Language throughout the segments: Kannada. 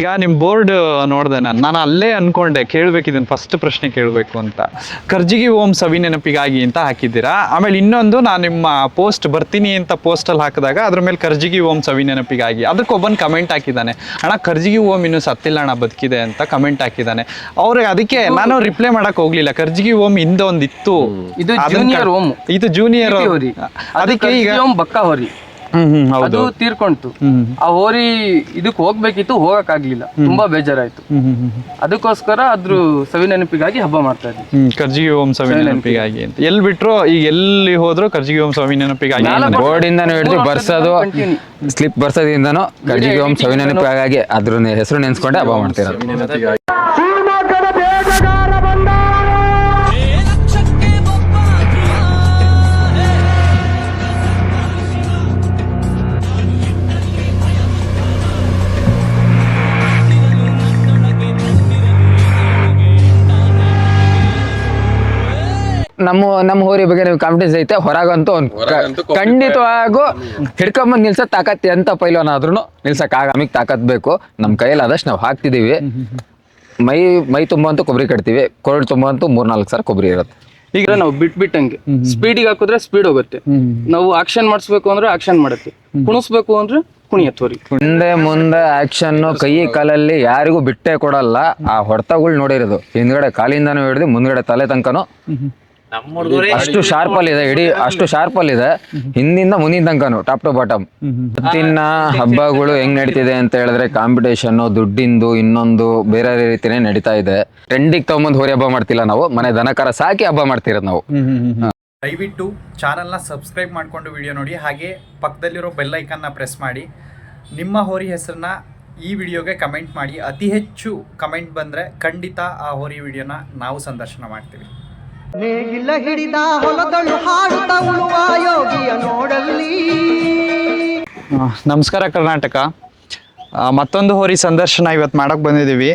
ಈಗ ನಿಮ್ಮ ಬೋರ್ಡ್ ನೋಡಿದೆ ನಾನು ನಾನು ಅಲ್ಲೇ ಅನ್ಕೊಂಡೆ ಕೇಳ್ಬೇಕು ಇದನ್ನ ಫಸ್ಟ್ ಪ್ರಶ್ನೆ ಕೇಳಬೇಕು ಅಂತ. ಕರ್ಜಿಗಿ ಓಂ ಸವಿ ನೆನಪಿಗಾಗಿ ಅಂತ ಹಾಕಿದ್ದೀರಾ? ಆಮೇಲೆ ಇನ್ನೊಂದು ನಾನು ನಿಮ್ಮ ಪೋಸ್ಟ್ ಬರ್ತೀನಿ ಅಂತ ಪೋಸ್ಟಲ್ಲಿ ಹಾಕಿದಾಗ ಅದ್ರ ಮೇಲೆ ಕರ್ಜಿಗಿ ಓಂ ಸವಿ ನೆನಪಿಗಾಗಿ ಅದಕ್ಕೆ ಒಬ್ಬನ್ ಕಮೆಂಟ್ ಹಾಕಿದ್ದಾನೆ. ಅಣ್ಣ ಕರ್ಜಿಗಿ ಓಂ ಇನ್ನೂ ಸತ್ತಿಲ್ಲ ಅಣ್ಣ ಬದುಕಿದೆ ಅಂತ ಕಮೆಂಟ್ ಹಾಕಿದ್ದಾನೆ. ಅವ್ರಿಗೆ ಅದಕ್ಕೆ ನಾನು ರಿಪ್ಲೈ ಮಾಡಕ್ ಹೋಗ್ಲಿಲ್ಲ. ಕರ್ಜಿಗಿ ಓಂ ಹಿಂದೆ ಒಂದಿತ್ತು ಇದು ಜೂನಿಯರ್ ಓಂ. ಇದು ಜೂನಿಯರ್ ಅದಕ್ಕೆ ಈಗ ಬಕ್ಕ ಹೋರಿ. ಅದು ತೀರ್ಕೊಂತು ಆ ಹೋರಿ ಇದಕ್ ಹೋಗ್ಬೇಕಿತ್ತು ಹೋಗಕ್ ಆಗ್ಲಿಲ್ಲ ತುಂಬಾ ಬೇಜಾರಾಯ್ತು. ಹ್ಮ್ ಹ್ಮ್ ಹ್ಮ್ ಅದಕ್ಕೋಸ್ಕರ ಅದ್ರ ಸವಿ ನೆನಪಿಗಾಗಿ ಹಬ್ಬ ಮಾಡ್ತಾ ಇದ್ವಿ. ಕರ್ಜಿಗೆ ಕರ್ಜಿಗಿ ಓಂ ಸವಿ ನೆನಪಿಗಾಗಿ ಅಂತ. ಎಲ್ಲಿ ಬಿಟ್ರು ಈಗ ಎಲ್ಲಿ ಹೋದ್ರು ಕರ್ಜಿಗಿ ಓಂ ಸವಿ ನೆನಪಿಗಾಗಿ ಬೋರ್ಡ್ ಇಂದಾನು ಹಿಡಿದು ಬರ್ಸೋದು ಸ್ಲಿಪ್ ಬರ್ಸೋದಿಂದನೂ ಕರ್ಜಿಗೆ ಓಂ ಸವಿ ನೆನಪಿಗಾಗಿ ಅದ್ರ ಹೆಸರು ನೆನ್ಸ್ಕೊಂಡೆ ಹಬ್ಬ ಮಾಡ್ತಿರೋದು ನಮ್ಮ ನಮ್ಮ ಹೋರಿ ಬಗ್ಗೆ ನಿಮ್ಗೆ ಕಾನ್ಫಿಡೆನ್ಸ್ ಐತೆ ಹೊರಗಂತೂ ಒಂದು ಖಂಡಿತವಾಗೂ ಹಿಡ್ಕೊಂಬಂದು ನಿಲ್ಸೋ ತಾಕತ್ ಎಂತ ಪೈಲೋನ್ ಆದ್ರೂ ನಿಲ್ಸಕ್ ಆಗ ನಮಗೆ ತಾಕತ್ ಬೇಕು. ನಮ್ಮ ಕೈಯಲ್ಲಿ ಆದಷ್ಟು ನಾವು ಹಾಕ್ತಿದೀವಿ. ಮೈ ಮೈ ತುಂಬಂತೂ ಕೊಬ್ಬರಿ ಕಟ್ತೀವಿ. ಕೊರಳು ತುಂಬಂತೂ ಮೂರ್ನಾಲ್ಕು ಸಾವಿರ ಕೊಬ್ಬರಿ ಇರುತ್ತೆ. ಈಗ ನಾವು ಬಿಟ್ ಬಿಟ್ಟಂಗೆ ಸ್ಪೀಡಿಗೆ ಹಾಕಿದ್ರೆ ಸ್ಪೀಡ್ ಹೋಗುತ್ತೆ. ನಾವು ಆಕ್ಷನ್ ಮಾಡಿಸ್ಬೇಕು ಅಂದ್ರೆ ಆಕ್ಷನ್ ಮಾಡುತ್ತೆ. ಕುಣಿಸ್ಬೇಕು ಅಂದ್ರೆ ಕುಣಿಯತ್ತೋರಿ ಮುಂದೆ ಮುಂದೆ ಆಕ್ಷನ್ ಕೈ ಕಾಲಲ್ಲಿ ಯಾರಿಗೂ ಬಿಟ್ಟೆ ಕೊಡಲ್ಲ. ಆ ಹೊಡೆತಗಳು ನೋಡಿರೋದು. ಹಿಂದ್ಗಡೆ ಕಾಲಿಂದನೂ ಹಿಡಿದು ಮುಂದ್ಗಡೆ ತಲೆ ತನಕನು ಅಷ್ಟು ಶಾರ್ಪ್ ಅಲ್ಲಿ ಇದೆ ಇಡೀ ಅಷ್ಟು ಶಾರ್ಪ್ ಅಲ್ಲಿ ಇದೆ. ಹಿಂದಿಂದ ಮುಂದಿನ ತನಕನು ಟಾಪ್ ಟು ಬಾಟಮ್ ಇವತ್ತಿನ ಹಬ್ಬಗಳು ಹೆಂಗ್ ನಡೀತಿದೆ ಅಂತ ಹೇಳಿದ್ರೆ ಕಾಂಪಿಟೇಷನ್ ದುಡ್ಡಿಂದು ಇನ್ನೊಂದು ಬೇರೆ ರೀತಿನೇ ನಡೀತಾ ಇದೆ. ಟ್ರೆಂಡಿಗೆ ತಗೊಂಬಂದು ಹೋರಿ ಹಬ್ಬ ಮಾಡ್ತಿಲ್ಲ ನಾವು ಮನೆ ದನಕರ ಸಾಕಿ ಹಬ್ಬ ಮಾಡ್ತಿರೋದು ನಾವು. ದಯವಿಟ್ಟು ಚಾನಲ್ನ ಸಬ್ಸ್ಕ್ರೈಬ್ ಮಾಡಿಕೊಂಡು ವಿಡಿಯೋ ನೋಡಿ ಹಾಗೆ ಪಕ್ಕದಲ್ಲಿರೋ ಬೆಲ್ ಐಕನ್ನ ಪ್ರೆಸ್ ಮಾಡಿ. ನಿಮ್ಮ ಹೋರಿ ಹೆಸರನ್ನ ಈ ವಿಡಿಯೋಗೆ ಕಮೆಂಟ್ ಮಾಡಿ. ಅತಿ ಹೆಚ್ಚು ಕಮೆಂಟ್ ಬಂದರೆ ಖಂಡಿತ ಆ ಹೋರಿ ವಿಡಿಯೋನ ನಾವು ಸಂದರ್ಶನ ಮಾಡ್ತೀವಿ. ನೇಗಿಲ ಹಿಡಿದ ಹೊಲದಳು ಹಾಡುತ್ತ ಉಳುವ ಯೋಗಿಯ ನೋಡಲ್ಲಿ. ನಮಸ್ಕಾರ ಕರ್ನಾಟಕ. ಮತ್ತೊಂದು ಹೋರಿ ಸಂದರ್ಶನ ಇವತ್ತು ಮಾಡೋಕ್ಕೆ ಬಂದಿದ್ದೀವಿ.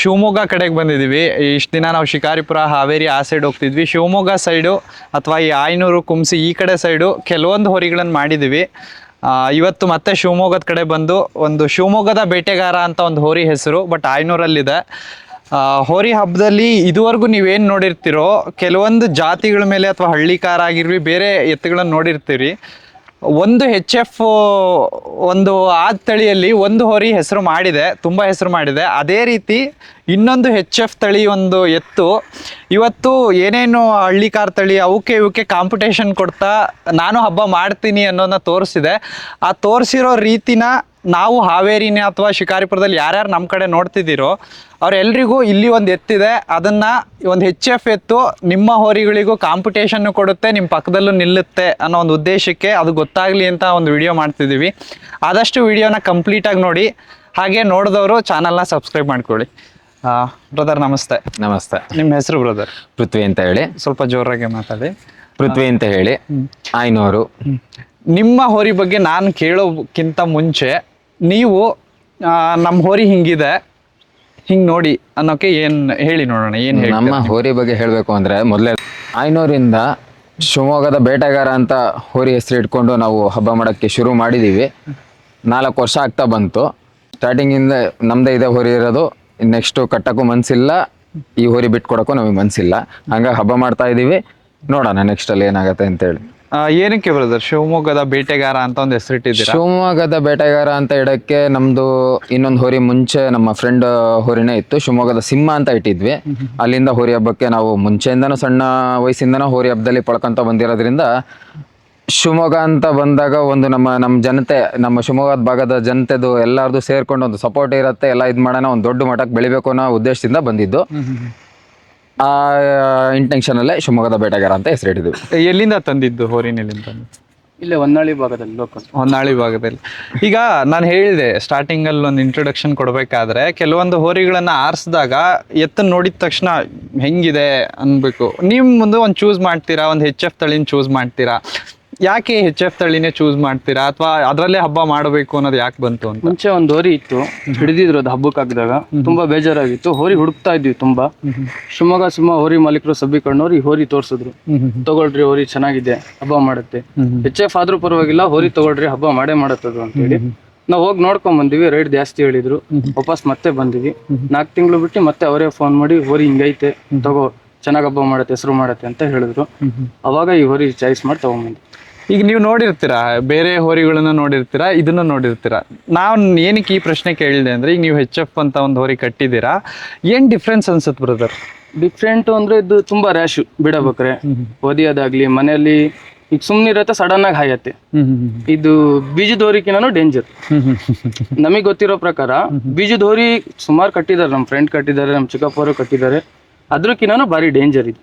ಶಿವಮೊಗ್ಗ ಕಡೆಗೆ ಬಂದಿದ್ದೀವಿ. ಇಷ್ಟು ದಿನ ನಾವು ಶಿಕಾರಿಪುರ, ಹಾವೇರಿ ಆ ಸೈಡ್ ಹೋಗ್ತಿದ್ವಿ. ಶಿವಮೊಗ್ಗ ಸೈಡು ಅಥವಾ ಈ ಆಯನೂರು, ಕುಂಸಿ ಈ ಕಡೆ ಸೈಡು ಕೆಲವೊಂದು ಹೋರಿಗಳನ್ನು ಮಾಡಿದ್ದೀವಿ. ಇವತ್ತು ಮತ್ತೆ ಶಿವಮೊಗ್ಗದ ಕಡೆ ಬಂದು ಒಂದು ಶಿವಮೊಗ್ಗದ ಬೇಟೆಗಾರ ಅಂತ ಒಂದು ಹೋರಿ ಹೆಸರು, ಬಟ್ ಆಯ್ನೂರಲ್ಲಿದೆ. ಹೋರಿ ಹಬ್ಬದಲ್ಲಿ ಇದುವರೆಗೂ ನೀವೇನು ನೋಡಿರ್ತೀರೋ, ಕೆಲವೊಂದು ಜಾತಿಗಳ ಮೇಲೆ ಅಥವಾ ಹಳ್ಳಿಕಾರ ಆಗಿರ್ವಿ ಬೇರೆ ಎತ್ತುಗಳನ್ನು ನೋಡಿರ್ತೀರಿ. ಒಂದು ಹೆಚ್ ಎಫ್ ಒಂದು ಆ ತಳಿಯಲ್ಲಿ ಒಂದು ಹೋರಿ ಹೆಸರು ಮಾಡಿದೆ, ತುಂಬ ಹೆಸರು ಮಾಡಿದೆ. ಅದೇ ರೀತಿ ಇನ್ನೊಂದು ಹೆಚ್ ಎಫ್ ತಳಿ ಒಂದು ಎತ್ತು. ಇವತ್ತು ಏನೇನು ಹಳ್ಳಿಕಾರ ತಳಿ, ಅವಕ್ಕೆ ಇವಕ್ಕೆ ಕಾಂಪಿಟೇಷನ್ ಕೊಡ್ತಾ ನಾನು ಹಬ್ಬ ಮಾಡ್ತೀನಿ ಅನ್ನೋದನ್ನ ತೋರಿಸಿದೆ. ಆ ತೋರಿಸಿರೋ ರೀತಿನ ನಾವು ಹಾವೇರಿನೇ ಅಥವಾ ಶಿಕಾರಿಪುರದಲ್ಲಿ ಯಾರ್ಯಾರು ನಮ್ಮ ಕಡೆ ನೋಡ್ತಿದ್ದೀರೋ ಅವರೆಲ್ಲರಿಗೂ ಇಲ್ಲಿ ಒಂದು ಎತ್ತಿದೆ. ಅದನ್ನು ಒಂದು ಹೆಚ್ ಎಫ್ ಎತ್ತು ನಿಮ್ಮ ಹೋರಿಗಳಿಗೂ ಕಾಂಪಿಟೇಷನ್ನು ಕೊಡುತ್ತೆ ನಿಮ್ಮ ಪಕ್ಕದಲ್ಲೂ ನಿಲ್ಲುತ್ತೆ ಅನ್ನೋ ಒಂದು ಉದ್ದೇಶಕ್ಕೆ ಅದು ಗೊತ್ತಾಗಲಿ ಅಂತ ಒಂದು ವಿಡಿಯೋ ಮಾಡ್ತಿದ್ದೀವಿ. ಆದಷ್ಟು ವಿಡಿಯೋನ ಕಂಪ್ಲೀಟಾಗಿ ನೋಡಿ ಹಾಗೆ ನೋಡಿದವರು ಚಾನಲ್ನ ಸಬ್ಸ್ಕ್ರೈಬ್ ಮಾಡ್ಕೊಳ್ಳಿ. ಬ್ರದರ್ ನಮಸ್ತೆ. ನಮಸ್ತೆ. ನಿಮ್ಮ ಹೆಸರು ಬ್ರದರ್ ಪೃಥ್ವಿ ಅಂತ ಹೇಳಿ. ಸ್ವಲ್ಪ ಜೋರಾಗಿ ಮಾತಾಡಿ. ಪೃಥ್ವಿ ಅಂತ ಹೇಳಿ. ಐನೂರು ನಿಮ್ಮ ಹೋರಿ ಬಗ್ಗೆ ನಾನು ಕೇಳೋಕ್ಕಿಂತ ಮುಂಚೆ ನೀವು ನಮ್ಮ ಹೋರಿ ಹಿಂಗಿದೆ. ಹಿಂಗೆ ನೋಡಿ ಅನ್ನೋಕೆ ಏನು ಹೇಳಿ ನೋಡೋಣ, ಏನು ನಮ್ಮ ಹೋರಿ ಬಗ್ಗೆ ಹೇಳಬೇಕು ಅಂದರೆ ಮೊದಲೇ ಐನೂರಿಂದ ಶಿವಮೊಗ್ಗದ ಬೇಟೆಗಾರ ಅಂತ ಹೋರಿ ಹೆಸರು ಇಟ್ಕೊಂಡು ನಾವು ಹಬ್ಬ ಮಾಡೋಕ್ಕೆ ಶುರು ಮಾಡಿದ್ದೀವಿ ನಾಲ್ಕು ವರ್ಷ ಆಗ್ತಾ ಬಂತು. ಸ್ಟಾರ್ಟಿಂಗಿಂದ ನಮ್ಮದೇ ಇದೆ ಹೋರಿ ಇರೋದು. ನೆಕ್ಸ್ಟು ಕಟ್ಟಕ್ಕೂ ಮನಸ್ಸಿಲ್ಲ ಈ ಹೋರಿ ಬಿಟ್ಕೊಡಕ್ಕೂ ನಮಗೆ ಮನಸ್ಸಿಲ್ಲ ಹಂಗಾಗಿ ಹಬ್ಬ ಮಾಡ್ತಾ ಇದ್ದೀವಿ ನೋಡೋಣ ನೆಕ್ಸ್ಟಲ್ಲಿ ಏನಾಗುತ್ತೆ ಅಂತೇಳಿ. ಏನಕ್ಕೆ ಬ್ರದರ್ ಶಿವಮೊಗ್ಗದ ಬೇಟೆಗಾರ ಅಂತ ಒಂದು ಹೆಸರಿಟ್ಟಿದ್ದೀರಾ ಶಿವಮೊಗ್ಗದ ಬೇಟೆಗಾರ ಅಂತ ಇಡಕ್ಕೆ ನಮ್ದು ಇನ್ನೊಂದು ಹೋರಿ ಮುಂಚೆ ನಮ್ಮ ಫ್ರೆಂಡ್ ಹೋರಿನೇ ಇತ್ತು. ಶಿವಮೊಗ್ಗದ ಸಿಂಹ ಅಂತ ಇಟ್ಟಿದ್ವಿ. ಅಲ್ಲಿಂದ ಹೋರಿ ಹಬ್ಬಕ್ಕೆ ನಾವು ಮುಂಚೆಯಿಂದನೂ ಸಣ್ಣ ವಯಸ್ಸಿಂದನೂ ಹೋರಿ ಹಬ್ಬದಲ್ಲಿ ಪಳ್ಕೊಂತ ಬಂದಿರೋದ್ರಿಂದ ಶಿವಮೊಗ್ಗ ಅಂತ ಬಂದಾಗ ಒಂದು ನಮ್ಮ ನಮ್ಮ ಜನತೆ, ನಮ್ಮ ಶಿವಮೊಗ್ಗದ ಭಾಗದ ಜನತೆದು ಎಲ್ಲರದು ಸೇರ್ಕೊಂಡು ಒಂದು ಸಪೋರ್ಟ್ ಇರುತ್ತೆ, ಎಲ್ಲ ಇದು ಮಾಡೋಣ, ಒಂದು ದೊಡ್ಡ ಮಠಕ್ಕೆ ಬೆಳಿಬೇಕು ಅನ್ನೋ ಉದ್ದೇಶದಿಂದ ಬಂದಿದ್ದು. ಆ ಇಂಟೆನ್ಷನಲ್ಲೇ ಶಿವಮೊಗ್ಗದ ಬೇಟೆಗಾರ ಅಂತ ಹೆಸರಿಟ್ಟಿದ್ವಿ ಎಲ್ಲಿಂದ ತಂದಿದ್ದು ಹೋರಿನಲ್ಲಿಂದ ಇಲ್ಲ ತಂದಿದ್ದು ಇಲ್ಲೇ ಹೊನ್ನಾಳಿ ಭಾಗದಲ್ಲಿ ಲೋಕಲ್ ಹೊನ್ನಾಳಿ ಭಾಗದಲ್ಲಿ. ಈಗ ನಾನು ಹೇಳಿದೆ ಸ್ಟಾರ್ಟಿಂಗ್ ಅಲ್ಲಿ ಒಂದು ಇಂಟ್ರೊಡಕ್ಷನ್ ಕೊಡಬೇಕಾದ್ರೆ ಕೆಲವೊಂದು ಹೋರಿಗಳನ್ನು ಆರಿಸಿದಾಗ ಎತ್ತ ನೋಡಿದ ತಕ್ಷಣ ಹೆಂಗಿದೆ ಅನ್ಬೇಕು. ನೀವು ಮುಂದೆ ಒಂದು ಚೂಸ್ ಮಾಡ್ತೀರಾ? ಒಂದು ಹೆಚ್ ಎಫ್ ತಳಿನ ಚೂಸ್ ಮಾಡ್ತೀರಾ? ಯಾಕೆ ಹೆಚ್ ಎಫ್ ತಳಿನೇ ಚೂಸ್ ಮಾಡ್ತೀರಾ? ಅಥವಾ ಅದರಲ್ಲೇ ಹಬ್ಬ ಮಾಡಬೇಕು ಅನ್ನೋದು ಯಾಕೆ ಬಂತು ಅಂತ? ಮುಂಚೆ ಒಂದು ಹೋರಿ ಇತ್ತು ಹಿಡಿದಿದ್ರು ಅದು ಹಬ್ಬಕ್ಕೆ ಹಾಕಿದಾಗ. ತುಂಬಾ ಬೇಜಾರಾಗಿತ್ತು. ಹೋರಿ ಹುಡುಕ್ತಾ ಇದ್ವಿ ತುಂಬಾ. ಶಿವಮೊಗ್ಗ ಸಿಂಹ ಹೋರಿ ಮಾಲೀಕರು ಸಬ್ಬಿ ಕಣ್ಣವ್ರು ಈ ಹೋರಿ ತೋರ್ಸಿದ್ರು. ತಗೊಳ್ರಿ ಹೋರಿ ಚೆನ್ನಾಗಿದೆ ಹಬ್ಬ ಮಾಡುತ್ತೆ. ಎಚ್ ಎಫ್ ಆದ್ರೂ ಪರವಾಗಿಲ್ಲ ಹೋರಿ ತಗೊಳ್ರಿ ಹಬ್ಬ ಮಾಡೇ ಮಾಡತ್ತದು ಅಂತ ಹೇಳಿ. ನಾವು ಹೋಗಿ ನೋಡ್ಕೊಂಡ್ ಬಂದಿವಿ ರೇಟ್ ಜಾಸ್ತಿ ಹೇಳಿದ್ರು. ವಾಪಸ್ ಮತ್ತೆ ಬಂದಿವಿ. ನಾಲ್ಕು ತಿಂಗಳು ಬಿಟ್ಟು ಮತ್ತೆ ಅವರೇ ಫೋನ್ ಮಾಡಿ ಹೋರಿ ಹಿಂಗೈತೆ ತಗೋ ಚೆನ್ನಾಗ್ ಹಬ್ಬ ಮಾಡತ್ತೆ ಹೆಸರು ಮಾಡತ್ತೆ ಅಂತ ಹೇಳಿದ್ರು. ಅವಾಗ ಈ ಹೋರಿ ಚಾಯ್ಸ್ ಮಾಡಿ ತಗೊಂಬಂದ್ವಿ. ಈಗ ನೀವು ನೋಡಿರ್ತೀರಾ ಬೇರೆ ಹೋರಿಗಳನ್ನ ನೋಡಿರ್ತೀರಾ ಇದನ್ನ ನೋಡಿರ್ತೀರಾ? ನಾನು ಏನಕ್ಕೆ ಈ ಪ್ರಶ್ನೆ ಕೇಳಿದೆ ಅಂದ್ರೆ ಈಗ ನೀವು ಹೆಚ್ ಎಫ್ ಅಂತ ಒಂದು ಹೋರಿ ಕಟ್ಟಿದ್ದೀರಾ ಏನ್ ಡಿಫ್ರೆನ್ಸ್ ಅನ್ಸುತ್ತೆ ಬ್ರದರ್ ಡಿಫ್ರೆಂಟ್ ಅಂದ್ರೆ ಇದು ತುಂಬಾ ರ್ಯಾಶ್ ಬಿಡಬೇಕ್ರೆ. ಓದಿಯೋದಾಗ್ಲಿ ಮನೆಯಲ್ಲಿ ಈಗ ಸುಮ್ಮನಿರತ್ತೆ ಸಡನ್ ಆಗಿ ಹಾಯತ್ತೆ. ಇದು ಬೀಜದೋರಿಕಿನೂ ಡೇಂಜರ್ ನಮಗೆ ಗೊತ್ತಿರೋ ಪ್ರಕಾರ ಬೀಜದೋರಿ ಸುಮಾರು ಕಟ್ಟಿದ್ದಾರೆ ನಮ್ಮ ಫ್ರೆಂಡ್ ಕಟ್ಟಿದ್ದಾರೆ ನಮ್ಮ ಚಿಕ್ಕಪ್ಪವರು ಕಟ್ಟಿದ್ದಾರೆ. ಅದ್ರಕ್ಕಿನೂ ಭಾರಿ ಡೇಂಜರ್ ಇದು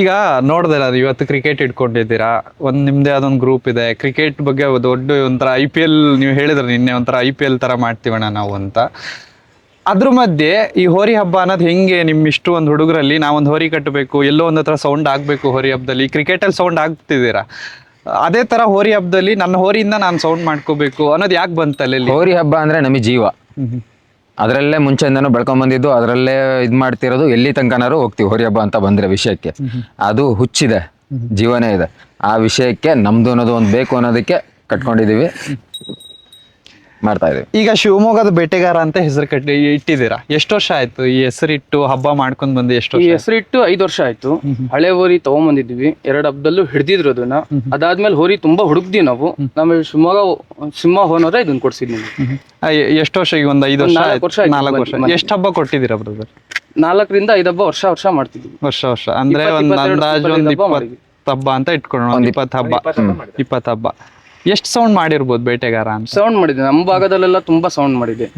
ಈಗ ನೋಡ್ದಲ್ಲ ಅದು ಇವತ್ತು ಕ್ರಿಕೆಟ್ ಇಟ್ಕೊಂಡಿದ್ದೀರಾ ಒಂದ್ ನಿಮ್ದೇ ಅದೊಂದು ಗ್ರೂಪ್ ಇದೆ. ಕ್ರಿಕೆಟ್ ಬಗ್ಗೆ ದೊಡ್ಡ ಒಂಥರ ಐ ಪಿ ಎಲ್ ನೀವು ಹೇಳಿದ್ರೆ ನಿನ್ನೆ ಒಂಥರ ಐ ಪಿ ಎಲ್ ತರ ಮಾಡ್ತೀವಣ ನಾವು ಅಂತ. ಅದ್ರ ಮಧ್ಯೆ ಈ ಹೋರಿ ಹಬ್ಬ ಅನ್ನೋದು ಹೆಂಗೆ ನಿಮ್ ಇಷ್ಟು ಒಂದು ಹುಡುಗರಲ್ಲಿ ನಾವೊಂದು ಹೋರಿ ಕಟ್ಟಬೇಕು ಎಲ್ಲೋ ಒಂದು ಹತ್ರ ಸೌಂಡ್ ಆಗಬೇಕು ಹೋರಿ ಹಬ್ಬದಲ್ಲಿ ಕ್ರಿಕೆಟಲ್ಲಿ ಸೌಂಡ್ ಆಗ್ತಿದ್ದೀರಾ? ಅದೇ ತರ ಹೋರಿ ಹಬ್ಬದಲ್ಲಿ ನನ್ನ ಹೋರಿಯಿಂದ ನಾನು ಸೌಂಡ್ ಮಾಡ್ಕೋಬೇಕು ಅನ್ನೋದು ಯಾಕೆ ಬಂತಲ್ಲಿ ಹೋರಿ ಹಬ್ಬ ಅಂದ್ರೆ ನಮಗೆ ಜೀವ. ಅದರಲ್ಲೇ ಮುಂಚೆಯಿಂದನೂ ಬೆಳ್ಕೊಂಡ್ ಬಂದಿದ್ದು ಅದರಲ್ಲೇ ಇದ್ ಮಾಡ್ತಿರೋದು ಎಲ್ಲಿ ತನಕನಾರು ಹೋಗ್ತೀವಿ ಹೊರಿ ಹಬ್ಬ ಅಂತ ಬಂದ್ರೆ ವಿಷಯಕ್ಕೆ. ಅದು ಹುಚ್ಚಿದೆ ಜೀವನೇ ಇದೆ. ಆ ವಿಷಯಕ್ಕೆ ನಮ್ದು ಅನ್ನೋದು ಒಂದು ಬೇಕು ಅನ್ನೋದಕ್ಕೆ ಕಟ್ಕೊಂಡಿದೀವಿ. ಮಾಡ್ತಾ ಇದೀವಿ ಈಗ ಶಿವಮೊಗ್ಗದ ಬೇಟೆಗಾರ ಅಂತ ಹೆಸರು ಕಟ್ಟಿ ಇಟ್ಟಿದ್ದೀರಾ? ಎಷ್ಟು ವರ್ಷ ಆಯ್ತು ಈ ಹೆಸರಿಟ್ಟು ಹಬ್ಬ ಮಾಡ್ಕೊಂಡ್ ಬಂದು ಎಷ್ಟು ಈ ವರ್ಷ ಹೆಸರಿಟ್ಟು ಐದು ವರ್ಷ ಆಯ್ತು. ಹಳೆ ಹೋರಿ ತಗೊಂಬಂದಿದ್ವಿ. ಎರಡು ಹಬ್ಬದಲ್ಲೂ ಹಿಡ್ದಿದ್ರು ಅದನ್ನ. ಅದಾದ್ಮೇಲೆ ಹೋರಿ ತುಂಬಾ ಹುಡುಕ್ದಿ ನಾವು. ನಮಗೆ ಶಿವಮೊಗ್ಗ ಸಿಂಹ ಹೋನೋದ ಇದನ್ನ ಕೊಡ್ಸಿದ್ವಿ ನಿಮ್ಗೆ. ಆ, ಎ- ಎಷ್ಟು ವರ್ಷ ಈಗ ಒಂದು ಐದು ವರ್ಷ ನಾಲ್ಕು ವರ್ಷ ಆಯ್ತು ನಾಲ್ಕು ವರ್ಷ. ಬಂದು. ಎಷ್ಟು ಹಬ್ಬ ಕೊಟ್ಟಿದ್ದೀರಾ ಬ್ರದರ್ ನಾಲ್ಕರಿಂದ ಐದು ಹಬ್ಬ ವರ್ಷ ವರ್ಷ ಮಾಡ್ತಿದ್ವಿ. ವರ್ಷ ವರ್ಷ. ಅಂದ್ರೆ ಇಪ್ಪತ್ತು, ಒಂದ್ ಇಪ್ಪತ್ತೆರಡು, ಅಂದಾಜು ಒಂದ್ ಹಬ್ಬ ಇಪ್ಪತ್ತು ಹಬ್ಬ ಅಂತ ಇಟ್ಕೊಳ್ಳೋಣ. ಒಂದ್ ಇಪ್ಪತ್ತು ಹಬ್ಬ. ಇಪ್ಪತ್ತು ಹಬ್ಬ. ಎಷ್ಟು ಸೌಂಡ್ ಮಾಡಿರ್ಬೋದು ಬೇಟೆಗಾರ ಅಂತ? ಸೌಂಡ್ ಮಾಡಿದ್ವಿ. ನಮ್ಮ ಭಾಗದಲ್ಲೆಲ್ಲ ತುಂಬಾ ಸೌಂಡ್ ಮಾಡಿದೆ